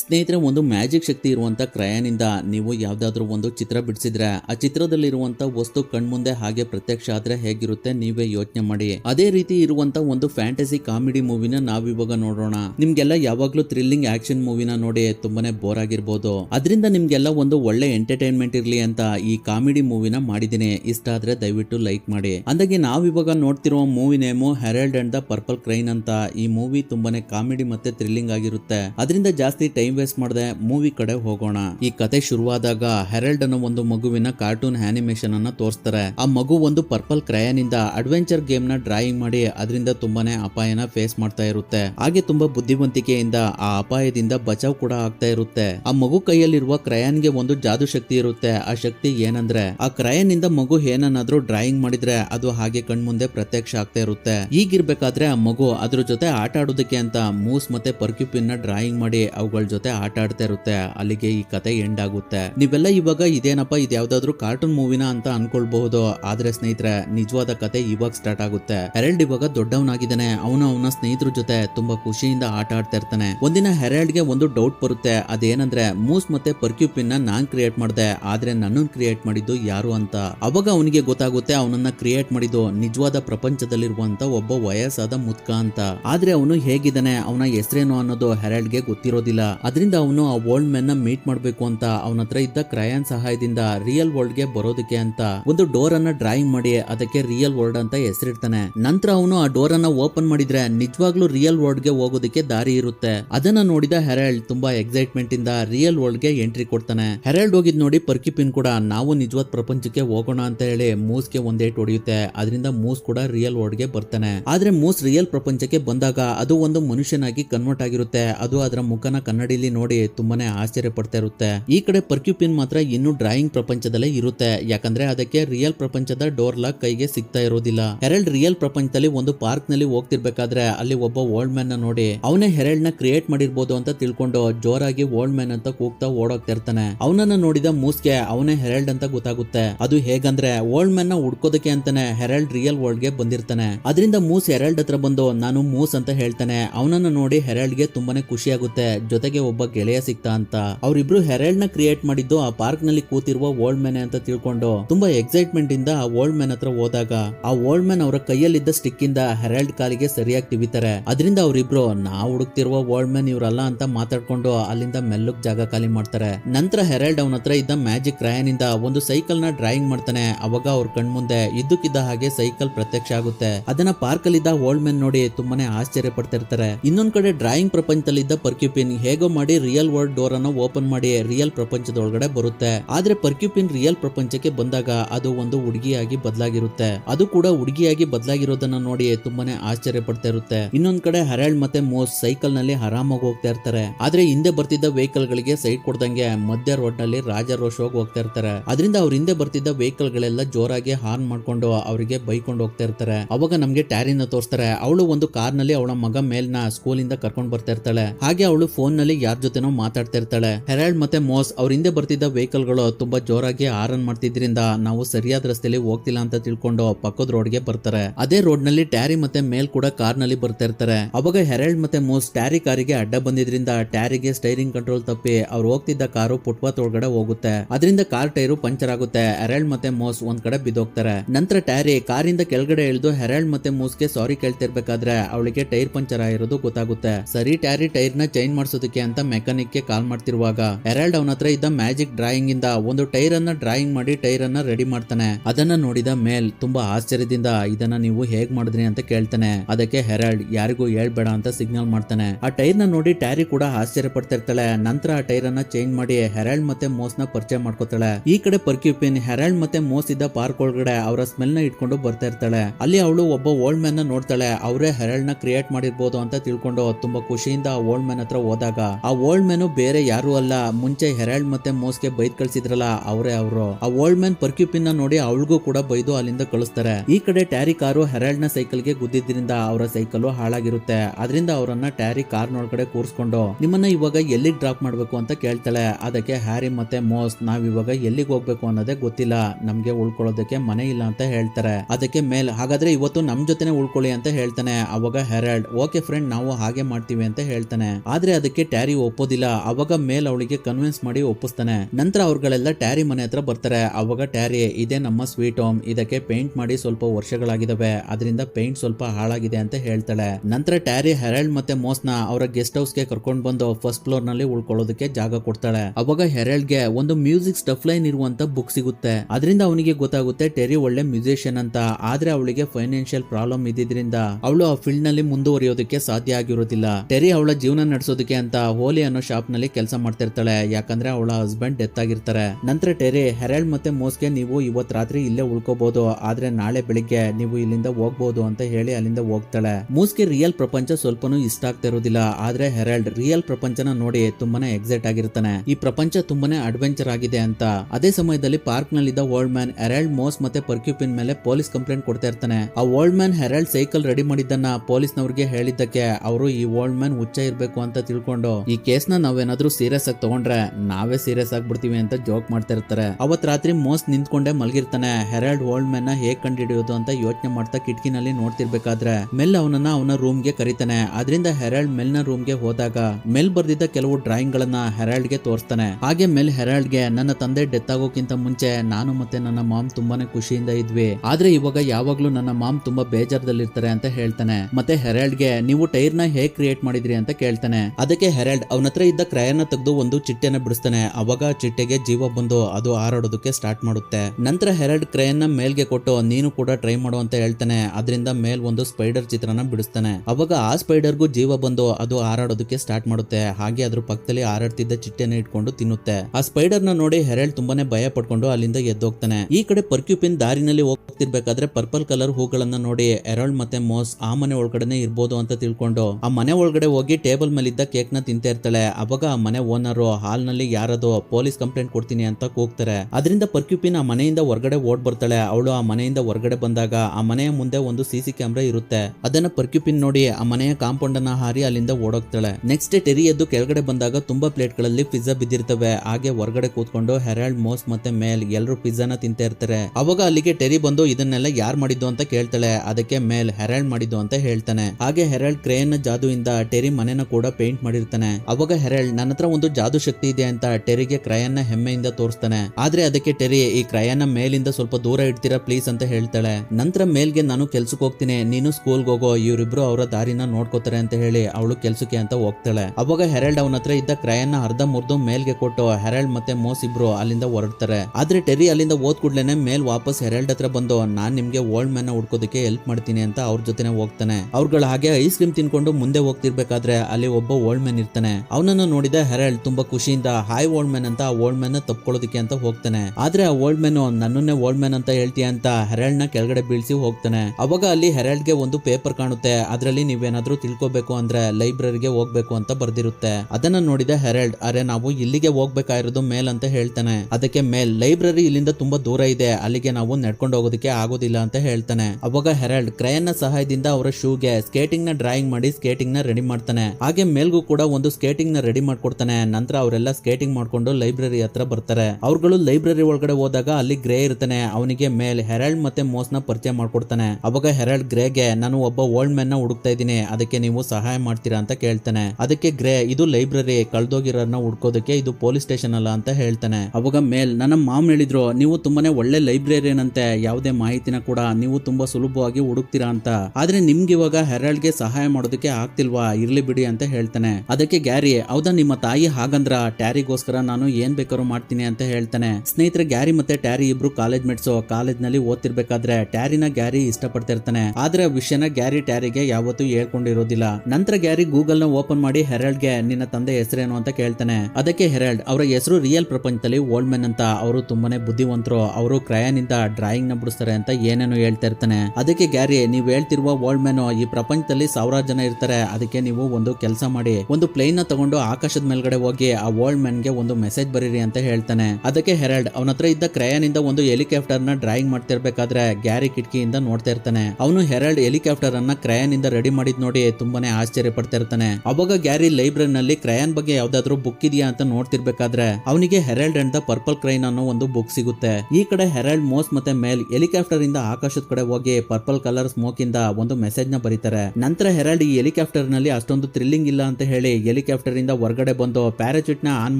ಸ್ನೇಹಿತರೆ, ಒಂದು ಮ್ಯಾಜಿಕ್ ಶಕ್ತಿ ಇರುವಂತ ಕ್ರಯಾನಿಂದ ನೀವು ಯಾವ್ದಾದ್ರು ಒಂದು ಚಿತ್ರ ಬಿಡಿಸಿದ್ರೆ ಆ ಚಿತ್ರದಲ್ಲಿರುವಂತ ವಸ್ತು ಕಣ್ಮುಂದೆ ಹಾಗೆ ಪ್ರತ್ಯಕ್ಷ ಆದ್ರೆ ಹೇಗಿರುತ್ತೆ ನೀವೇ ಯೋಚನೆ ಮಾಡಿ. ಅದೇ ರೀತಿ ಇರುವಂತ ಒಂದು ಫ್ಯಾಂಟಸಿ ಕಾಮಿಡಿ ಮೂವಿನ ನಾವಿವಾಗ ನೋಡೋಣ. ನಿಮ್ಗೆಲ್ಲ ಯಾವಾಗ್ಲೂ ಥ್ರಿಲ್ಲಿಂಗ್ ಆಕ್ಷನ್ ಮೂವಿನ ನೋಡಿ ತುಂಬಾನೇ ಬೋರ್ ಆಗಿರ್ಬೋದು. ಅದರಿಂದ ನಿಮ್ಗೆಲ್ಲ ಒಂದು ಒಳ್ಳೆ ಎಂಟರ್ಟೈನ್ಮೆಂಟ್ ಇರ್ಲಿ ಅಂತ ಈ ಕಾಮಿಡಿ ಮೂವಿನ ಮಾಡಿದ್ದೀನಿ. ಇಷ್ಟ ಆದ್ರೆ ದಯವಿಟ್ಟು ಲೈಕ್ ಮಾಡಿ. ಅಂದಾಗೆ ನಾವಿವಾಗ ನೋಡ್ತಿರುವ movie name Harold and the purple crayon ಅಂತ. ಈ ಮೂವಿ ತುಂಬಾನೇ ಕಾಮಿಡಿ ಮತ್ತೆ ಥ್ರಿಲ್ಲಿಂಗ್ ಆಗಿರುತ್ತೆ. ಅದರಿಂದ ಜಾಸ್ತಿ ಟೈಮ್ ವೇಸ್ಟ್ ಮಾಡದೆ ಮೂವಿ ಕಡೆ ಹೋಗೋಣ. ಈ ಕತೆ ಶುರುವಾದಾಗ ಹೆರಲ್ಡ್ ಅನ್ನೋ ಒಂದು ಮಗುವಿನ ಕಾರ್ಟೂನ್ ಆನಿಮೇಷನ್ ಅನ್ನ ತೋರಿಸ್ತಾರೆ. ಆ ಮಗು ಒಂದು ಪರ್ಪಲ್ ಕ್ರಯನ್ ಇಂದ ಅಡ್ವೆಂಚರ್ ಗೇಮ್ನ ಡ್ರಾಯಿಂಗ್ ಮಾಡಿ ಅದರಿಂದ ತುಂಬಾನೇ ಅಪಾಯನ ಫೇಸ್ ಮಾಡ್ತಾ ಇರುತ್ತೆ. ಹಾಗೆ ತುಂಬಾ ಬುದ್ಧಿವಂತಿಕೆಯಿಂದ ಆ ಅಪಾಯದಿಂದ ಬಚಾವ್ ಕೂಡ ಆಗ್ತಾ ಇರುತ್ತೆ. ಆ ಮಗು ಕೈಯಲ್ಲಿರುವ ಕ್ರಯಾನ್ಗೆ ಒಂದು ಜಾದು ಶಕ್ತಿ ಇರುತ್ತೆ. ಆ ಶಕ್ತಿ ಏನಂದ್ರೆ, ಆ ಕ್ರಯನ್ ಇಂದ ಮಗು ಏನನ್ನಾದ್ರೂ ಡ್ರಾಯಿಂಗ್ ಮಾಡಿದ್ರೆ ಅದು ಹಾಗೆ ಕಣ್ಮುಂದೆ ಪ್ರತ್ಯಕ್ಷ ಆಗ್ತಾ ಇರುತ್ತೆ. ಈಗಿರ್ಬೇಕಾದ್ರೆ ಆ ಮಗು ಅದ್ರ ಜೊತೆ ಆಟ ಆಡೋದಕ್ಕೆ ಅಂತ ಮೂಸ್ ಮತ್ತೆ ಪರ್ಕ್ಯೂಪಿನ್ ಡ್ರಾಯಿಂಗ್ ಮಾಡಿ ಅವುಗಳ ಜೊತೆ ಆಟ ಆಡ್ತಾ ಇರುತ್ತೆ, ಅಲ್ಲಿಗೆ ಈ ಕತೆ ಎಂಡ್ ಆಗುತ್ತೆ. ನೀವೆಲ್ಲ ಇವಾಗ ಇದೇನಪ್ಪ, ಇದು ಯಾವ್ದಾದ್ರು ಕಾರ್ಟೂನ್ ಮೂವಿನ ಅಂತ ಅನ್ಕೊಳ್ಬಹುದು. ಆದ್ರೆ ಸ್ನೇಹಿತರೆ, ನಿಜವಾದ ಕತೆ ಇವಾಗ ಸ್ಟಾರ್ಟ್ ಆಗುತ್ತೆ. ಹೆರಲ್ಡ್ ಇವಾಗ ದೊಡ್ಡವನಾಗಿದ್ದಾನೆ. ಅವನು ಅವನ ಸ್ನೇಹಿತರ ಜೊತೆ ತುಂಬಾ ಖುಷಿಯಿಂದ ಆಟ ಆಡ್ತಾ ಇರ್ತಾನೆ. ಒಂದಿನ ಹೆರಲ್ಡ್ಗೆ ಒಂದು ಡೌಟ್ ಬರುತ್ತೆ. ಅದೇನಂದ್ರೆ, ಮೂಸ್ ಮತ್ತೆ ಪರ್ಕ್ಯೂಪಿನ್ನ ನಾನ್ ಕ್ರಿಯೇಟ್ ಮಾಡಿದೆ. ಆದ್ರೆ ನನ್ನನ್ನು ಕ್ರಿಯೇಟ್ ಮಾಡಿದ್ದು ಯಾರು ಅಂತ. ಅವಾಗ ಅವನಿಗೆ ಗೊತ್ತಾಗುತ್ತೆ, ಅವನನ್ನ ಕ್ರಿಯೇಟ್ ಮಾಡಿದ್ದು ನಿಜವಾದ ಪ್ರಪಂಚದಲ್ಲಿರುವಂತ ಒಬ್ಬ ವಯಸ್ಸಾದ ಮುತ್ಕ ಅಂತ. ಆದ್ರೆ ಅವನು ಹೇಗಿದ್ದಾನೆ, ಅವನ ಹೆಸರೇನು ಅನ್ನೋದು ಹೆರಲ್ಡ್ಗೆ ಗೊತ್ತಿರೋದಿಲ್ಲ. ಅದರಿಂದ ಅವನು ಆ ವರ್ಲ್ಡ್ನ ಮೀಟ್ ಮಾಡಬೇಕು ಅಂತ ಅವನ ಹತ್ರ ಇದ್ದ ಕ್ರಯಾನ್ ಸಹಾಯದಿಂದ ರಿಯಲ್ ವರ್ಲ್ಡ್ಗೆ ಬರೋದಕ್ಕೆ ಅಂತ ಒಂದು ಡೋರ್ ಅನ್ನ ಡ್ರಾಯಿಂಗ್ ಮಾಡಿ ಅದಕ್ಕೆ ರಿಯಲ್ ವರ್ಲ್ಡ್ ಅಂತ ಹೆಸರಿಡ್ತಾನೆ. ನಂತರ ಅವನು ಆ ಡೋರ್ ಅನ್ನ ಓಪನ್ ಮಾಡಿದ್ರೆ ನಿಜವಾಗ್ಲೂ ರಿಯಲ್ ವರ್ಲ್ಡ್ಗೆ ಹೋಗೋದಕ್ಕೆ ದಾರಿ ಇರುತ್ತೆ. ಅದನ್ನ ನೋಡಿದ ಹೆರಲ್ಡ್ ತುಂಬಾ ಎಕ್ಸೈಟ್ಮೆಂಟ್ ಇಂದ ರಿಯಲ್ ವರ್ಲ್ಡ್ಗೆ ಎಂಟ್ರಿ ಕೊಡ್ತಾನೆ. ಹೆರಲ್ಡ್ ಹೋಗಿದ್ ನೋಡಿ ಪರ್ಕಿಪಿನ್ ಕೂಡ ನಾವು ನಿಜವಾದ ಪ್ರಪಂಚಕ್ಕೆ ಹೋಗೋಣ ಅಂತ ಹೇಳಿ ಮೂಸ್ಗೆ ಒಂದೇಟ್ ಹೊಡೆಯುತ್ತೆ. ಅದರಿಂದ ಮೂಸ್ ಕೂಡ ರಿಯಲ್ ವರ್ಲ್ಡ್ಗೆ ಬರ್ತಾನೆ. ಆದ್ರೆ ಮೂಸ್ ರಿಯಲ್ ಪ್ರಪಂಚಕ್ಕೆ ಬಂದಾಗ ಅದು ಒಂದು ಮನುಷ್ಯನಾಗಿ ಕನ್ವರ್ಟ್ ಆಗಿರುತ್ತೆ. ಅದು ಅದರ ಮುಖನ ಕನ್ನಡಿಲಿ ನೋಡಿ ತುಂಬಾನೇ ಆಶ್ಚರ್ಯ ಪಡ್ತಾ ಇರುತ್ತೆ. ಈ ಕಡೆ ಪರ್ಕ್ಯೂಪಿನ್ ಮಾತ್ರ ಇನ್ನು ಡ್ರಾಯಿಂಗ್ ಪ್ರಪಂಚದಲ್ಲೇ ಇರುತ್ತೆ. ಯಾಕಂದ್ರೆ ಅದಕ್ಕೆ ರಿಯಲ್ ಪ್ರಪಂಚದ ಡೋರ್ ಲಾಕ್ ಕೈಗೆ ಸಿಗ್ತಾ ಇರೋದಿಲ್ಲ. ಹೆರಲ್ಡ್ ರಿಯಲ್ ಪ್ರಪಂಚದಲ್ಲಿ ಒಂದು ಪಾರ್ಕ್ನಲ್ಲಿ ಹೋಗ್ತಿರ್ಬೇಕಾದ್ರೆ ಅಲ್ಲಿ ಒಬ್ಬ ಓಲ್ಡ್ ಮ್ಯಾನ್ನ ನೋಡಿ, ಅವನೇ ಹೆರಲ್ಡ್ನ ಕ್ರಿಯೇಟ್ ಮಾಡಿರ್ಬೋದು ಅಂತ ತಿಳ್ಕೊಂಡು ಜೋರಾಗಿ ಓಲ್ಡ್ ಮ್ಯಾನ್ ಅಂತ ಕೂಗ್ತಾ ಓಡೋಗ್ತಾ ಇರ್ತಾನೆ. ಅವನನ್ನ ನೋಡಿದ ಮೂಸ್ಗೆ ಅವನೇ ಹೆರಲ್ಡ್ ಅಂತ ಗೊತ್ತಾಗುತ್ತೆ. ಅದು ಹೇಗಂದ್ರೆ ಓಲ್ಡ್ ಮ್ಯಾನ್ನ ಹುಡ್ಕೋದಕ್ಕೆ ಅಂತಾನೆ ಹೆರಲ್ಡ್ ರಿಯಲ್ ವರ್ಲ್ಡ್ಗೆ ಬಂದಿರ್ತಾನೆ. ಅದರಿಂದ ಮೂಸ್ ಹೆರಲ್ಡ್ ಹತ್ರ ಬಂದು, ನಾನು ಮೂಸ್ ಅಂತ ಹೇಳ್ತಾನೆ. ಅವನನ್ನ ನೋಡಿ ಹೆರಲ್ಡ್ಗೆ ತುಂಬಾನೇ ಖುಷಿ ಆಗುತ್ತೆ ಜೊತೆಗೆ ಒಬ್ಬ ಗೆಳೆಯ ಸಿಕ್ತ ಅಂತ. ಅವರಿಬ್ರು ಹೆರಲ್ಡ್ನ ಕ್ರಿಯೇಟ್ ಮಾಡಿದ್ದು ಆ ಪಾರ್ಕ್ನಲ್ಲಿ ಕೂತಿರುವ ಓಲ್ಡ್ ಮ್ಯಾನ್ ಅಂತ ತಿಳ್ಕೊಂಡು ತುಂಬಾ ಎಕ್ಸೈಟ್ಮೆಂಟ್ ಇಂದ ಆ ಓಲ್ಡ್ ಮ್ಯಾನ್ ಹತ್ರ ಹೋದಾಗ ಆ ಓಲ್ಡ್ ಮ್ಯಾನ್ ಅವರ ಕೈಯಲ್ಲಿದ್ದ ಸ್ಟಿಕ್ ಇಂದ ಹೆರಲ್ಡ್ ಕಾಲಿಗೆ ಸರಿಯಾಗಿ ತಿವಿತಾರೆ. ಅದರಿಂದ ಅವರಿಬ್ರು ನಾವು ಹುಡುಕ್ತಿರುವ ಓಲ್ಡ್ ಮ್ಯಾನ್ ಇವರಲ್ಲ ಅಂತ ಮಾತಾಡ್ಕೊಂಡು ಅಲ್ಲಿಂದ ಮೆಲ್ಲುಕ್ ಜಾಗ ಖಾಲಿ ಮಾಡ್ತಾರೆ. ನಂತರ ಹೆರಲ್ಡ್ ಅವನ ಹತ್ರ ಇದ್ದ ಮ್ಯಾಜಿಕ್ ಕ್ರಯಾನ್ ಇಂದ ಒಂದು ಸೈಕಲ್ನ ಡ್ರಾಯಿಂಗ್ ಮಾಡ್ತಾನೆ. ಅವಾಗ ಅವ್ರ ಕಣ್ಮುಂದೆ ಇದ್ದಕ್ಕಿದ್ದ ಹಾಗೆ ಸೈಕಲ್ ಪ್ರತ್ಯಕ್ಷ ಆಗುತ್ತೆ. ಅದನ್ನ ಪಾರ್ಕ್ ಅಲ್ಲಿ ಇದ್ದ ಓಲ್ಡ್ ಮ್ಯಾನ್ ನೋಡಿ ತುಂಬಾನೇ ಆಶ್ಚರ್ಯ ಪಡ್ತಿರ್ತಾರೆ. ಇನ್ನೊಂದ್ ಕಡೆ ಡ್ರಾಯಿಂಗ್ ಪ್ರಪಂಚದಲ್ಲಿದ್ದ ಪರ್ಕ್ಯುಪಿನ್ ಹೇಗೋ ಮಾಡಿ ರಿಯಲ್ ವರ್ಲ್ಡ್ ಡೋರ್ ಅನ್ನ ಓಪನ್ ಮಾಡಿ ರಿಯಲ್ ಪ್ರಪಂಚದ ಒಳಗಡೆ ಬರುತ್ತೆ. ಆದ್ರೆ ಪರ್ಕ್ಯೂಪಿನ್ ರಿಯಲ್ ಪ್ರಪಂಚಕ್ಕೆ ಬಂದಾಗ ಅದು ಒಂದು ಹುಡುಗಿಯಾಗಿ ಬದಲಾಗಿರುತ್ತೆ. ಅದು ಕೂಡ ಹುಡುಗಿಯಾಗಿ ಬದಲಾಗಿರೋದನ್ನ ನೋಡಿ ತುಂಬಾನೇ ಆಶ್ಚರ್ಯ ಪಡ್ತಾ ಇರುತ್ತೆ. ಇನ್ನೊಂದ್ ಕಡೆ ಹರಾಳ್ ಮತ್ತೆ ಮೋಸ್ ಸೈಕಲ್ನಲ್ಲಿ ಆರಾಮಾಗಿ ಹೋಗ್ತಾ ಇರ್ತಾರೆ. ಆದ್ರೆ ಹಿಂದೆ ಬರ್ತಿದ್ದ ವೆಹಿಕಲ್ ಗಳಿಗೆ ಸೈಡ್ ಕೊಡ್ದಂಗೆ ಮಧ್ಯ ರೋಡ್ನಲ್ಲಿ ರಾಜ ರೋಷ್ ಹೋಗಿ ಹೋಗ್ತಾ ಇರ್ತಾರೆ. ಅದರಿಂದ ಅವ್ರ ಹಿಂದೆ ಬರ್ತಿದ್ದ ವೆಹಿಕಲ್ ಗಳೆಲ್ಲ ಜೋರಾಗಿ ಹಾರ್ನ್ ಮಾಡ್ಕೊಂಡು ಅವರಿಗೆ ಬೈಕೊಂಡು ಹೋಗ್ತಾ ಇರ್ತಾರೆ. ಅವಾಗ ನಮ್ಗೆ ಟ್ಯಾರಿನ ತೋರಿಸ್ತಾರೆ. ಅವಳು ಒಂದು ಕಾರ್ನಲ್ಲಿ ಅವಳ ಮಗ ಮೇಲ್ನ ಸ್ಕೂಲ್ ಇಂದ ಕರ್ಕೊಂಡ್ ಬರ್ತಾ ಇರ್ತಾಳೆ. ಹಾಗೆ ಅವಳು ಫೋನ್ನಲ್ಲಿ ಯಾರ ಜೊತೆನೋ ಮಾತಾಡ್ತಾ ಇರ್ತಾಳೆ. ಹೆರಾಲ್ಡ್ ಮತ್ತೆ ಮೋಸ್ ಅವ್ರ ಹಿಂದೆ ಬರ್ತಿದ್ದ ವೆಹಿಕಲ್ಗಳು ತುಂಬಾ ಜೋರಾಗಿ ಆರನ್ ಮಾಡ್ತಿದ್ರಿಂದ ನಾವು ಸರಿಯಾದ ರಸ್ತೆಯಲ್ಲಿ ಹೋಗ್ತಿಲ್ಲ ಅಂತ ತಿಳ್ಕೊಂಡು ಪಕ್ಕದ ರೋಡ್ಗೆ ಬರ್ತಾರೆ. ಅದೇ ರೋಡ್ನಲ್ಲಿ ಟ್ಯಾರಿ ಮತ್ತೆ ಮೇಲ್ ಕೂಡ ಕಾರ್ನಲ್ಲಿ ಬರ್ತಾ ಇರ್ತಾರೆ. ಅವಾಗ ಹೆರಾಲ್ಡ್ ಮತ್ತೆ ಮೋಸ್ ಟ್ಯಾರಿ ಕಾರಿಗೆ ಅಡ್ಡ ಬಂದಿದ್ರಿಂದ ಟ್ಯಾರಿಗೆ ಸ್ಟೈರಿಂಗ್ ಕಂಟ್ರೋಲ್ ತಪ್ಪಿ ಅವ್ರು ಹೋಗ್ತಿದ್ದ ಕಾರು ಫುಟ್ಪಾತ್ ಒಳಗಡೆ ಹೋಗುತ್ತೆ. ಅದರಿಂದ ಕಾರ್ ಟೈರು ಪಂಚರ್ ಆಗುತ್ತೆ. ಹೆರಾಲ್ಡ್ ಮತ್ತೆ ಮೋಸ್ ಒಂದ್ ಕಡೆ ಬಿದ್ದೋಗ್ತಾರೆ. ನಂತರ ಟ್ಯಾರಿ ಕಾರಿಂದ ಕೆಳಗಡೆ ಇಳಿದು ಹೆರಾಲ್ಡ್ ಮತ್ತೆ ಮೂಸ್ಗೆ ಸಾರಿ ಕೇಳ್ತಿರ್ಬೇಕಾದ್ರೆ ಅವಳಿಗೆ ಟೈರ್ ಪಂಚರ್ ಆಗಿರೋದು ಗೊತ್ತಾಗುತ್ತೆ. ಸರಿ ಟ್ಯಾರಿ ಟೈರ್ನ ಚೇಂಜ್ ಮಾಡಿಸೋದಕ್ಕೆ ಅಂತ ಮೆಕ್ಯಾನಿಕ್ಗೆ ಕಾಲ್ ಮಾಡ್ತಿರುವಾಗ ಹೆರಾಲ್ಡ್ ಅವನ ಹತ್ರ ಇದ್ದ ಮ್ಯಾಜಿಕ್ ಡ್ರಾಯಿಂಗ್ ಇಂದ ಒಂದು ಟೈರ್ ಅನ್ನ ಡ್ರಾಯಿಂಗ್ ಮಾಡಿ ಟೈರ್ ಅನ್ನ ರೆಡಿ ಮಾಡ್ತಾನೆ. ಅದನ್ನ ನೋಡಿದ ಮೇಲ್ ತುಂಬಾ ಆಶ್ಚರ್ಯದಿಂದ ಇದನ್ನ ನೀವು ಹೇಗ್ ಮಾಡಿದ್ರಿ ಅಂತ ಕೇಳ್ತಾನೆ. ಅದಕ್ಕೆ ಹೆರಾಲ್ಡ್, ಯಾರಿಗೂ ಹೇಳ್ಬೇಡ ಅಂತ ಸಿಗ್ನಲ್ ಮಾಡ್ತಾನೆ. ಆ ಟೈರ್ನ ನೋಡಿ ಟ್ಯಾರಿ ಕೂಡ ಆಶ್ಚರ್ಯ ಪಡ್ತಾ ಇರ್ತಾಳೆ ನಂತರ ಆ ಟೈರ್ ಅನ್ನ ಚೇಂಜ್ ಮಾಡಿ ಹೆರಾಲ್ಡ್ ಮತ್ತೆ ಮೋಸ್ನ ಪರಿಚಯ ಮಾಡ್ಕೋತಾಳೆ. ಈ ಕಡೆ ಪರ್ಕ್ಯೂಪಿನ್ ಹೆರಾಲ್ಡ್ ಮತ್ತೆ ಮೋಸ್ ಇದ್ದ ಪಾರ್ಕ್ ಒಳಗಡೆ ಅವರ ಸ್ಮೆಲ್ನ ಇಟ್ಕೊಂಡು ಬರ್ತಾ ಇರ್ತಾಳೆ ಅಲ್ಲಿ ಅವಳು ಒಬ್ಬ ಓಲ್ಡ್ ಮ್ಯಾನ್ನ ನೋಡ್ತಾಳೆ. ಅವರೇ ಹೆರಾಲ್ಡ್ನ ಕ್ರಿಯೇಟ್ ಮಾಡಿರ್ಬೋದು ಅಂತ ತಿಳ್ಕೊಂಡು ತುಂಬಾ ಖುಷಿಯಿಂದ ಓಲ್ಡ್ ಮ್ಯಾನ್ ಹತ್ರ ಹೋದಾಗ ಆ ಓಲ್ಡ್ ಮ್ಯಾನ್ ಬೇರೆ ಯಾರು ಅಲ್ಲ. ಮುಂಚೆ ಹೆರಾಲ್ಡ್ ಮತ್ತೆ ಮೋಸ್ಗೆ ಬೈದ್ ಕಳ್ಸಿದ್ರಲ್ಲ ಅವರೇ ಅವರು. ಆ ಓಲ್ಡ್ ಮ್ಯಾನ್ ಪರ್ಕ್ಯೂಪಿನ್ ನೋಡಿ ಅವಳಿಗೂ ಕೂಡ ಬೈದು ಅಲ್ಲಿಂದ ಕಳಿಸ್ತಾರೆ. ಈ ಕಡೆ ಟ್ಯಾರಿ ಕಾರು ಹೆರಾಲ್ಡ್ನ ಸೈಕಲ್ಗೆ ಗುದ್ದಿದ್ರಿಂದ ಅವರ ಸೈಕಲ್ ಹಾಳಾಗಿರುತ್ತೆ. ಅದರಿಂದ ಅವರನ್ನ ಟ್ಯಾರಿ ಕಾರ್ ನೊಳಗಡೆ ಕೂರಿಸ್ಕೊಂಡು, ನಿಮ್ಮನ್ನ ಇವಾಗ ಎಲ್ಲಿ ಡ್ರಾಪ್ ಮಾಡ್ಬೇಕು ಅಂತ ಕೇಳ್ತಾಳೆ. ಅದಕ್ಕೆ ಹ್ಯಾರಿ ಮತ್ತೆ ಮೋಸ್ ನಾವ್ ಇವಾಗ ಎಲ್ಲಿಗೆ ಹೋಗ್ಬೇಕು ಅನ್ನೋದೇ ಗೊತ್ತಿಲ್ಲ. ನಮ್ಗೆ ಉಳ್ಕೊಳ್ಳೋದಕ್ಕೆ ಮನೆ ಇಲ್ಲ ಅಂತ ಹೇಳ್ತಾರೆ. ಅದಕ್ಕೆ ಮೇಲ್, ಹಾಗಾದ್ರೆ ಇವತ್ತು ನಮ್ ಜೊತೆನೆ ಉಳ್ಕೊಳ್ಳಿ ಅಂತ ಹೇಳ್ತಾನೆ. ಅವಾಗ ಹೆರಾಲ್ಡ್ ಓಕೆ ಫ್ರೆಂಡ್ ನಾವು ಹಾಗೆ ಮಾಡ್ತೀವಿ ಅಂತ ಹೇಳ್ತಾನೆ. ಆದ್ರೆ ಅದಕ್ಕೆ ಟ್ಯಾರಿ ಒಪ್ಪೋದಿಲ್ಲ. ಅವಾಗ ಮೇಲ್ ಅವಳಿಗೆ ಕನ್ವಿನ್ಸ್ ಮಾಡಿ ಒಪ್ಪಿಸ್ತಾನೆ. ನಂತರ ಅವ್ರಗಳೆಲ್ಲ ಟ್ಯಾರಿ ಮನೆ ಹತ್ರ ಬರ್ತಾರೆ. ಅವಾಗ ಟ್ಯಾರಿ, ಇದೇ ನಮ್ಮ ಸ್ವೀಟ್ ಹೋಮ್ ಇದಕ್ಕೆ ಪೇಂಟ್ ಮಾಡಿ ಸ್ವಲ್ಪ ವರ್ಷಗಳಾಗಿದಾವೆ. ಅದರಿಂದ ಪೇಂಟ್ ಸ್ವಲ್ಪ ಹಾಳಾಗಿದೆ ಅಂತ ಹೇಳ್ತಾಳೆ. ನಂತರ ಟ್ಯಾರಿ ಹೆರಾಲ್ಡ್ ಮತ್ತೆ ಮೋಸ್ನ ಅವರ ಗೆಸ್ಟ್ ಹೌಸ್ಗೆ ಕರ್ಕೊಂಡು ಬಂದು ಫಸ್ಟ್ ಫ್ಲೋರ್ನಲ್ಲಿ ಉಳ್ಕೊಳ್ಳೋದಕ್ಕೆ ಜಾಗ ಕೊಡ್ತಾಳೆ. ಅವಾಗ ಹೆರಾಲ್ಡ್ಗೆ ಒಂದು ಮ್ಯೂಸಿಕ್ ಸ್ಟಫ್ ಲೈನ್ ಇರುವಂತ ಬುಕ್ ಸಿಗುತ್ತೆ. ಅದರಿಂದ ಅವನಿಗೆ ಗೊತ್ತಾಗುತ್ತೆ, ಟೆರಿ ಒಳ್ಳೆ ಮ್ಯೂಸಿಷಿಯನ್ ಅಂತ. ಆದ್ರೆ ಅವಳಿಗೆ ಫೈನಾನ್ಷಿಯಲ್ ಪ್ರಾಬ್ಲಮ್ ಇದ್ದಿದ್ರಿಂದ. ಅವಳು ಆ ಫೀಲ್ಡ್ನಲ್ಲಿ ಮುಂದುವರಿಯೋದಕ್ಕೆ ಸಾಧ್ಯ ಆಗಿರೋದಿಲ್ಲ. ಟೆರಿ ಅವಳ ಜೀವನ ನಡೆಸೋದಕ್ಕೆ ಅಂತ ಹೋಲಿ ಅನ್ನೋ ಶಾಪ್ನಲ್ಲಿ ಕೆಲಸ ಮಾಡ್ತಿರ್ತಾಳೆ. ಯಾಕಂದ್ರೆ ಅವಳ ಹಸ್ಬೆಂಡ್ ಡೆತ್ ಆಗಿರ್ತಾರೆ. ನಂತರ ಟೆರಿ, ಹೆರಾಲ್ಡ್ ಮತ್ತೆ ಮೋಸ್ಗೆ ನೀವು ಇವತ್ ರಾತ್ರಿ ಇಲ್ಲೇ ಉಳ್ಕೋಬಹುದು ಆದ್ರೆ ನಾಳೆ ಬೆಳಿಗ್ಗೆ ನೀವು ಇಲ್ಲಿಂದ ಹೋಗ್ಬಹುದು ಅಂತ ಹೇಳಿ ಅಲ್ಲಿಂದ ಹೋಗ್ತಾಳೆ. ಮೂಸ್ಗೆ ರಿಯಲ್ ಪ್ರಪಂಚ ಸ್ವಲ್ಪನೂ ಇಷ್ಟ ಆಗ್ತಾ ಇರೋದಿಲ್ಲ. ಆದ್ರೆ ಹೆರಾಲ್ಡ್ ರಿಯಲ್ ಪ್ರಪಂಚನ ನೋಡಿ ತುಂಬಾನೇ ಎಕ್ಸೈಟ್ ಆಗಿರ್ತಾನೆ. ಈ ಪ್ರಪಂಚ ತುಂಬಾನೇ ಅಡ್ವೆಂಚರ್ ಆಗಿದೆ ಅಂತ. ಅದೇ ಸಮಯದಲ್ಲಿ ಪಾರ್ಕ್ ನಲ್ಲಿದ್ದ ಓಲ್ಡ್ ಮ್ಯಾನ್ ಹೆರಾಲ್ಡ್ ಮೋಸ್ ಮತ್ತೆ ಪರ್ಕ್ಯೂಪಿನ್ ಮೇಲೆ ಪೊಲೀಸ್ ಕಂಪ್ಲೇಂಟ್ ಕೊಡ್ತಾ ಇರ್ತಾನೆ. ಆ old man Harold cycle ready ಮಾಡಿದ್ದನ್ನ ಪೊಲೀಸ್ನವ್ರಿಗೆ ಹೇಳಿದ್ದಕ್ಕೆ ಅವರು ಈ ಓಲ್ಡ್ ಮ್ಯಾನ್ ಹುಚ್ಚ ಇರಬೇಕು ಅಂತ ತಿಳ್ಕೊಂಡು ಈ ಕೇಸ್ನ ನಾವೇನಾದ್ರೂ ಸೀರಿಯಸ್ ಆಗಿ ತಗೊಂಡ್ರೆ ನಾವೇ ಸೀರಿಯಸ್ ಆಗ್ಬಿಡ್ತೀವಿ ಅಂತ ಜೋಕ್ ಮಾಡ್ತಾ ಇರ್ತಾರೆ ಅವತ್ ರಾತ್ರಿ ಮೋಸ್ ನಿಂತ್ಕೊಂಡೆ ಮಲಗಿರ್ತಾನೆ. ಹೆರಾಲ್ಡ್ ಓಲ್ಡ್ ಮ್ಯಾನ್ನ ಹೇಗ್ ಕಂಡಿಡಿಯೋದು ಅಂತ ಯೋಚನೆ ಮಾಡ್ತಾ ಕಿಟಕಿನಲ್ಲಿ ನೋಡ್ತಿರ್ಬೇಕಾದ್ರೆ, ಮೆಲ್ ಅವನನ್ನ ಅವನ ರೂಮ್ಗೆ ಕರೀತಾನೆ. ಅದರಿಂದ ಹೆರಾಲ್ಡ್ ಮೆಲ್ನ ರೂಮ್ಗೆ ಹೋದಾಗ ಮೆಲ್ ಬರ್ದಿದ್ದ ಕೆಲವು ಡ್ರಾಯಿಂಗ್ ಗಳನ್ನ ಹೆರಾಲ್ಡ್ಗೆ ತೋರಿಸ್ತಾನೆ. ಹಾಗೆ ಮೆಲ್ ಹೆರಾಲ್ಡ್ಗೆ ನನ್ನ ತಂದೆ ಡೆತ್ ಆಗೋಕ್ಕಿಂತ ಮುಂಚೆ ನಾನು ಮತ್ತೆ ನನ್ನ ಮಾಮ್ ತುಂಬಾನೇ ಖುಷಿಯಿಂದ ಇದ್ವಿ. ಆದ್ರೆ ಇವಾಗ ಯಾವಾಗ್ಲೂ ನನ್ನ ಮಾಮ್ ತುಂಬಾ ಬೇಜಾರದಲ್ಲಿರ್ತಾರೆ ಅಂತ ಹೇಳ್ತಾನೆ. ಮತ್ತೆ ಹೆರಾಲ್ಡ್ಗೆ ನೀವು ಟೈರ್ನ ಹೇಗ್ ಕ್ರಿಯೇಟ್ ಮಾಡಿದ್ರಿ? ಅಂತ ಕೇಳ್ತಾನೆ. ಅದಕ್ಕೆ ಹೆರಾಲ್ಡ್ ಅವನ ಹತ್ರ ಇದ್ದ ಕ್ರಯನ ತೆಗೆದು ಒಂದು ಚಿಟ್ಟೆನ ಬಿಡಿಸ್ತಾನೆ. ಅವಾಗ ಚಿಟ್ಟೆಗೆ ಜೀವ ಬಂದು ಅದು ಹಾರಾಡೋದಕ್ಕೆ ಸ್ಟಾರ್ಟ್ ಮಾಡುತ್ತೆ. ನಂತರ ಹೆರಾಲ್ಡ್ ಕ್ರಯನ್ನ ಮೇಲ್ಗೆ ಕೊಟ್ಟು, ನೀನು ಕೂಡ ಟ್ರೈ ಮಾಡು ಅಂತ ಹೇಳ್ತಾನೆ. ಅದರಿಂದ ಮೇಲ್ ಒಂದು ಸ್ಪೈಡರ್ ಚಿತ್ರನ ಬಿಡಿಸ್ತಾನೆ. ಅವಾಗ ಆ ಸ್ಪೈಡರ್ಗೂ ಜೀವ ಬಂದು ಅದು ಹಾರಾಡೋದಕ್ಕೆ ಸ್ಟಾರ್ಟ್ ಮಾಡುತ್ತೆ. ಹಾಗೆ ಅದ್ರ ಪಕ್ಕದಲ್ಲಿ ಹಾರಾಡ್ತಿದ್ದ ಚಿಟ್ಟೆನ ಇಟ್ಕೊಂಡು ತಿನ್ನುತ್ತೆ. ಆ ಸ್ಪೈಡರ್ನ ನೋಡಿ ಹೆರಾಲ್ಡ್ ತುಂಬಾನೇ ಭಯ ಪಡ್ಕೊಂಡು ಅಲ್ಲಿಂದ ಎದ್ದೋಗ್ತಾನೆ ಈ ಕಡೆ ಪರ್ಕ್ಯೂಪಿನ್ ದಾರಿನಲ್ಲಿ ಹೋಗ್ತಿರ್ಬೇಕಾದ್ರೆ ಪರ್ಪಲ್ ಕಲರ್ ಹೂಗಳನ್ನ ನೋಡಿ ಹೆರಾಲ್ಡ್ ಮತ್ತೆ ಮೋಸ್ ಆ ಮನೆ ಒಳಗಡೆನೆ ಇರ್ಬೋದು ಅಂತ ತಿಳ್ಕೊಂಡು, ಆ ಮನೆ ಒಳಗಡೆ ಹೋಗಿ ಟೇಬಲ್ ಮೇಲಿದ್ದ ಕೇಕ್ನ ಇರ್ತಾಳೆ. ಅವಾಗ ಮನೆ ಓನರ್ ಹಾಲ್ನಲ್ಲಿ ಯಾರದು ಪೊಲೀಸ್ ಕಂಪ್ಲೇಂಟ್ ಕೊಡ್ತೀನಿ ಅಂತ ಕೂಗ್ತಾರೆ. ಅದರಿಂದ ಪರ್ಕ್ಯೂಪಿನ್ ಆ ಮನೆಯಿಂದ ಹೊರಗಡೆ ಓಡ್ ಬರ್ತಾಳೆ. ಅವಳು ಆ ಮನೆಯಿಂದ ಹೊರಗಡೆ ಬಂದಾಗ ಆ ಮನೆಯ ಮುಂದೆ ಒಂದು ಸಿಸಿ ಕ್ಯಾಮ್ರಾ ಇರುತ್ತೆ. ಅದನ್ನ ಪರ್ಕ್ಯೂಪಿನ್ ನೋಡಿ ಆ ಮನೆಯ ಕಾಂಪೌಂಡ್ ಅನ್ನ ಹಾರಿ ಅಲ್ಲಿಂದ ಓಡೋಗ್ತಾಳೆ. ನೆಕ್ಸ್ಟ್ ಟೆರಿ ಎದ್ದು ಕೆಳಗಡೆ ಬಂದಾಗ ತುಂಬಾ ಪ್ಲೇಟ್ಗಳಲ್ಲಿ ಪಿಜ್ಜಾ ಬಿದ್ದಿರ್ತವೆ. ಹಾಗೆ ಹೊರಗಡೆ ಕೂತ್ಕೊಂಡು ಹೆರಾಲ್ಡ್, ಮೋಸ್ ಮತ್ತೆ ಮೇಲ್ ಎಲ್ಲರೂ ಪಿಜ್ಜಾನ ತಿಂತಾ ಇರ್ತಾರೆ. ಅವಾಗ ಅಲ್ಲಿಗೆ ಟೆರಿ ಬಂದು ಇದನ್ನೆಲ್ಲ ಯಾರು ಮಾಡಿದ್ದು ಅಂತ ಕೇಳ್ತಾಳೆ. ಅದಕ್ಕೆ ಮೇಲ್ ಹೆರಾಲ್ಡ್ ಮಾಡಿದ್ದು ಅಂತ ಹೇಳ್ತಾನೆ. ಹಾಗೆ ಹೆರಾಲ್ಡ್ ಕ್ರೇನ್ ಜಾದುವಿಂದ ಟೆರಿ ಮನೆನ ಕೂಡ ಪೇಂಟ್ ಮಾಡಿರ್ತಾನೆ. ಅವಾಗ ಹೆರಲ್ಡ್ ನನ್ನ ಹತ್ರ ಒಂದು ಜಾದು ಶಕ್ತಿ ಇದೆ ಅಂತ ಟೆರಿಗೆ ಕ್ರಯನ್ನ ಹೆಮ್ಮೆಯಿಂದ ತೋರಿಸ್ತಾನೆ. ಆದ್ರೆ ಅದಕ್ಕೆ ಟೆರಿ ಈ ಕ್ರಯನ್ನ ಮೇಲಿಂದ ಸ್ವಲ್ಪ ದೂರ ಇಡ್ತೀರಾ ಪ್ಲೀಸ್? ಅಂತ ಹೇಳ್ತಾಳೆ. ನಂತರ ಮೇಲ್ಗೆ ನಾನು ಕೆಲ್ಸಕ್ಕೆ ಹೋಗ್ತೀನಿ. ನೀನು ಸ್ಕೂಲ್ಗೆ ಹೋಗೋ, ಇವರಿಬ್ರು ಅವರ ದಾರಿನ ನೋಡ್ಕೋತಾರೆ ಅಂತ ಹೇಳಿ ಅವಳು ಕೆಲ್ಸಕ್ಕೆ ಅಂತ ಹೋಗ್ತಾಳೆ. ಅವಾಗ ಹೆರಲ್ಡ್ ಅವನ ಹತ್ರ ಇದ್ದ ಕ್ರಯನ್ನ ಅರ್ಧ ಮುರ್ದು ಮೇಲ್ಗೆ ಕೊಟ್ಟು ಹೆರಲ್ಡ್ ಮತ್ತೆ ಮೋಸ್ ಇಬ್ರು ಅಲ್ಲಿಂದ ಹೊರಡ್ತಾರೆ. ಆದ್ರೆ ಟೆರಿ ಅಲ್ಲಿಂದ ಓದ್ ಕೂಡ್ಲೇನೆ ಮೇಲ್ ವಾಪಸ್ ಹೆರಲ್ಡ್ ಹತ್ರ ಬಂದು, ನಾನ್ ನಿಮ್ಗೆ ಓಲ್ಡ್ ಮ್ಯಾನ್ ಹುಡ್ಕೋದಕ್ಕೆ ಹೆಲ್ಪ್ ಮಾಡ್ತೀನಿ ಅಂತ ಅವ್ರ ಜೊತೆನೆ ಹೋಗ್ತಾನೆ. ಅವ್ರಗಳ ಹಾಗೆ ಐಸ್ ಕ್ರೀಮ್ ತಿನ್ಕೊಂಡು ಮುಂದೆ ಹೋಗ್ತಿರ್ಬೇಕಾದ್ರೆ ಅಲ್ಲಿ ಒಬ್ಬ ಓಲ್ಡ್ ಮ್ಯಾನ್ ಇರ್ತಾನೆ. ಅವನನ್ನು ನೋಡಿದ ಹೆರಾಲ್ಡ್ ತುಂಬಾ ಖುಷಿಯಿಂದ ಹಾಯ್ ಓಲ್ಡ್ ಮ್ಯಾನ್ ಅಂತ ಓಲ್ಡ್ ಮ್ಯಾನ್ ತಪ್ಕೊಳ್ಳೋದಕ್ಕೆ ಅಂತ ಹೋಗ್ತಾನೆ. ಆದ್ರೆ ಆ ಓಲ್ಡ್ ಮ್ಯಾನ್ ನನ್ನನ್ನೇ ಓಲ್ಡ್ ಮ್ಯಾನ್ ಅಂತ ಹೇಳ್ತೀಯ ಅಂತ ಹೆರಾಲ್ಡ್ನ ಕೆಳಗಡೆ ಬೀಳ್ಸಿ ಹೋಗ್ತಾನೆ. ಅವಾಗ ಅಲ್ಲಿ ಹೆರಾಲ್ಡ್ಗೆ ಒಂದು ಪೇಪರ್ ಕಾಣುತ್ತೆ. ಅದರಲ್ಲಿ ನೀವೇನಾದ್ರೂ ತಿಳ್ಕೊಬೇಕು ಅಂದ್ರೆ ಲೈಬ್ರರಿಗೆ ಹೋಗ್ಬೇಕು ಅಂತ ಬರ್ದಿರುತ್ತೆ. ಅದನ್ನ ನೋಡಿದ ಹೆರಾಲ್ಡ್, ಅರೆ, ನಾವು ಇಲ್ಲಿಗೆ ಹೋಗ್ಬೇಕಾಗಿರೋದು ಮೇಲ್ ಅಂತ ಹೇಳ್ತಾನೆ. ಅದಕ್ಕೆ ಮೇಲ್, ಲೈಬ್ರರಿ ಇಲ್ಲಿಂದ ತುಂಬಾ ದೂರ ಇದೆ. ಅಲ್ಲಿಗೆ ನಾವು ನಡ್ಕೊಂಡು ಹೋಗೋದಕ್ಕೆ ಆಗೋದಿಲ್ಲ ಅಂತ ಹೇಳ್ತಾನೆ. ಅವಾಗ ಹೆರಾಲ್ಡ್ ಕ್ರಯನ್ನ ಸಹಾಯದಿಂದ ಅವರ ಶೂಗೆ ಸ್ಕೇಟಿಂಗ್ನ ಡ್ರಾಯಿಂಗ್ ಮಾಡಿ ಸ್ಕೇಟಿಂಗ್ನ ರೆಡಿ ಮಾಡ್ತಾನೆ. ಹಾಗೆ ಮೇಲ್ಗೂ ಕೂಡ ಒಂದು ಸ್ಕೇಟಿಂಗ್ನ ರೆಡಿ ಮಾಡ್ಕೊಡ್ತಾನೆ. ನಂತರ ಅವರೆಲ್ಲ ಸ್ಕೇಟಿಂಗ್ ಮಾಡ್ಕೊಂಡು ಲೈಬ್ರರಿ ಹತ್ರ ಬರ್ತಾರೆ. ಅವ್ರುಗಳು ಲೈಬ್ರರಿ ಒಳಗಡೆ ಹೋದಾಗ ಅಲ್ಲಿ ಗ್ರೇ ಇರ್ತಾನೆ. ಅವನಿಗೆ ಮೇಲ್ ಹೆರಾಲ್ಡ್ ಮತ್ತೆ ಮೋಸ್ನ ಪರಿಚಯ ಮಾಡ್ಕೊಡ್ತಾನೆ. ಅವಾಗ ಹೆರಾಲ್ಡ್ ಗ್ರೇಗೆ ನಾನು ಒಬ್ಬ ಓಲ್ಡ್ ಮ್ಯಾನ್ನ ಹುಡುಕ್ತಾ ಇದ್ದೀನಿ. ಅದಕ್ಕೆ ನೀವು ಸಹಾಯ ಮಾಡ್ತೀರಾ? ಅಂತ ಕೇಳ್ತಾನೆ. ಅದಕ್ಕೆ ಗ್ರೇ ಇದು ಲೈಬ್ರರಿ ಕಳ್ದೋಗಿರೋರ್ನ ಹುಡ್ಕೋದಕ್ಕೆ ಇದು ಪೊಲೀಸ್ ಸ್ಟೇಷನ್ ಅಲ್ಲ, ಅಂತ ಹೇಳ್ತಾನೆ. ಅವಾಗ ಮೇಲ್, ನನ್ನ ಮಾಮ್ ಹೇಳಿದ್ರು, ನೀವು ತುಂಬಾನೇ ಒಳ್ಳೆ ಲೈಬ್ರರಿಯನ್ ಅಂತೆ ಯಾವುದೇ ಮಾಹಿತಿನ ಕೂಡ ನೀವು ತುಂಬಾ ಸುಲಭವಾಗಿ ಹುಡುಕ್ತೀರಾ ಅಂತ. ಆದ್ರೆ ನಿಮ್ಗೆ ಇವಾಗ ಹೆರಾಲ್ಡ್ಗೆ ಸಹಾಯ ಮಾಡೋದಕ್ಕೆ ಆಗ್ತಿಲ್ವಾ? ಇರ್ಲಿ ಬಿಡಿ, ಅಂತ ಹೇಳ್ತಾನೆ. ಅದಕ್ಕೆ ಗ್ಯಾರಿ, ಹೌದಾ ನಿಮ್ಮ ತಾಯಿ ಹಾಗಂದ್ರ? ಟ್ಯಾರಿಗೋಸ್ಕರ ನಾನು ಏನ್ ಬೇಕಾದ್ರೂ ಮಾಡ್ತೀನಿ ಅಂತ ಹೇಳ್ತಾನೆ. ಸ್ನೇಹಿತರೆ, ಗ್ಯಾರಿ ಮತ್ತೆ ಟ್ಯಾರಿ ಇಬ್ರು ಕಾಲೇಜ್ ಮೆಟ್ಸು ಕಾಲೇಜ್ನಲ್ಲಿ ಓದ್ತಿರ್ಬೇಕಾದ್ರೆ ಟ್ಯಾರಿನ ಗ್ಯಾರಿ ಇಷ್ಟಪಡ್ತಿರ್ತಾನೆ. ಆದ್ರೆ ವಿಷಯನ ಗ್ಯಾರಿ ಟ್ಯಾರಿಗೆ ಯಾವತ್ತೂ ಹೇಳ್ಕೊಂಡಿರೋದಿಲ್ಲ. ನಂತರ ಗ್ಯಾರಿ ಗೂಗಲ್ನ ಓಪನ್ ಮಾಡಿ ಹೆರಾಲ್ಡ್ಗೆ ನಿನ್ನ ತಂದೆ ಹೆಸರೇನು ಅಂತ ಕೇಳ್ತಾನೆ. ಅದಕ್ಕೆ ಹೆರಾಲ್ಡ್, ಅವರ ಹೆಸರು ರಿಯಲ್ ಪ್ರಪಂಚದಲ್ಲಿ ಓಲ್ಡ್ ಮ್ಯಾನ್ ಅಂತ. ಅವರು ತುಂಬಾನೇ ಬುದ್ಧಿವಂತರು. ಅವರು ಕ್ರಯನಿಂದ ಡ್ರಾಯಿಂಗ್ನ ಬಿಡಿಸ್ತಾರೆ ಅಂತ ಏನೇನೋ ಹೇಳ್ತಾ ಇರ್ತಾನೆ. ಅದಕ್ಕೆ ಗ್ಯಾರಿ, ನೀವು ಹೇಳ್ತಿರುವ ಓಲ್ಡ್ ಮೆನ್ ಈ ಪ್ರಪಂಚದಲ್ಲಿ ಸಾವಿರಾರು ಜನ ಇರ್ತಾರೆ. ಅದಕ್ಕೆ ನೀವು ಒಂದು ಕೆಲಸ ಮಾಡಿ, ಒಂದು ನ ತಗೊಂಡು ಆಕಾಶದ ಮೇಲ್ಗಡೆ ಹೋಗಿ ಆ ಓಲ್ಡ್ ಮ್ಯಾನ್ಗೆ ಒಂದು ಮೆಸೇಜ್ ಬರೀರಿ ಅಂತ ಹೇಳ್ತಾನೆ. ಅದಕ್ಕೆ ಹೆರಾಲ್ಡ್ ಅವನ ಹತ್ರ ಇದ್ದ ಇಂದ ಒಂದು ಹೆಲಿಕಾಪ್ಟರ್ನ ಡ್ರಾಯಿಂಗ್ ಮಾಡ್ತಿರ್ಬೇಕಾದ್ರೆ ಗ್ಯಾರಿ ಕಿಟಕಿಯಿಂದ ನೋಡ್ತಾ ಇರ್ತಾನೆ. ಅವನು ಹೆರಾಲ್ಡ್ ಹೆಲಿಕಾಪ್ಟರ್ ಅನ್ನ ಇಂದ ರೆಡಿ ಮಾಡಿದ್ ನೋಡಿ ತುಂಬಾನೇ ಆಶ್ಚರ್ಯ ಪಡ್ತಾ ಇರ್ತಾನೆ ಅವಾಗ ಗ್ಯಾರಿ ಲೈಬ್ರರಿ ನಲ್ಲಿ ಕ್ರಯನ್ ಬಗ್ಗೆ ಯಾವ್ದಾದ್ರು ಬುಕ್ ಇದೆಯಾ ಅಂತ ನೋಡ್ತಿರ್ಬೇಕಾದ್ರೆ ಅವನಿಗೆ Harold and the purple crayon ಅನ್ನೋ ಒಂದು ಬುಕ್ ಸಿಗುತ್ತೆ. ಈ ಕಡೆ ಹೆರಾಲ್ಡ್ ಮೋಸ್ ಮತ್ತೆ ಮೇಲ್ ಹೆಲಿಕಾಪ್ಟರ್ ಇಂದ ಆಕಾಶದ ಕಡೆ ಹೋಗಿ ಪರ್ಪಲ್ ಕಲರ್ ಸ್ಮೋಕ್ ಇಂದ ಒಂದು ಮೆಸೇಜ್ನ ಬರೀತಾರೆ. ನಂತರ ಹೆರಾಲ್ಡ್ ಈ ಹೆಲಿಕಾಪ್ಟರ್ನಲ್ಲಿ ಅಷ್ಟೊಂದು ಥ್ರಿಲ್ಲಿಂಗ್ ಇಲ್ಲ ಅಂತ ಹೇಳಿ ಹೆಲಿಕಾಪ್ಟರ್ ಇಂದ ಹೊರಗಡೆ ಬಂದು ಪ್ಯಾರಾಚೂಟ್ನ ಆನ್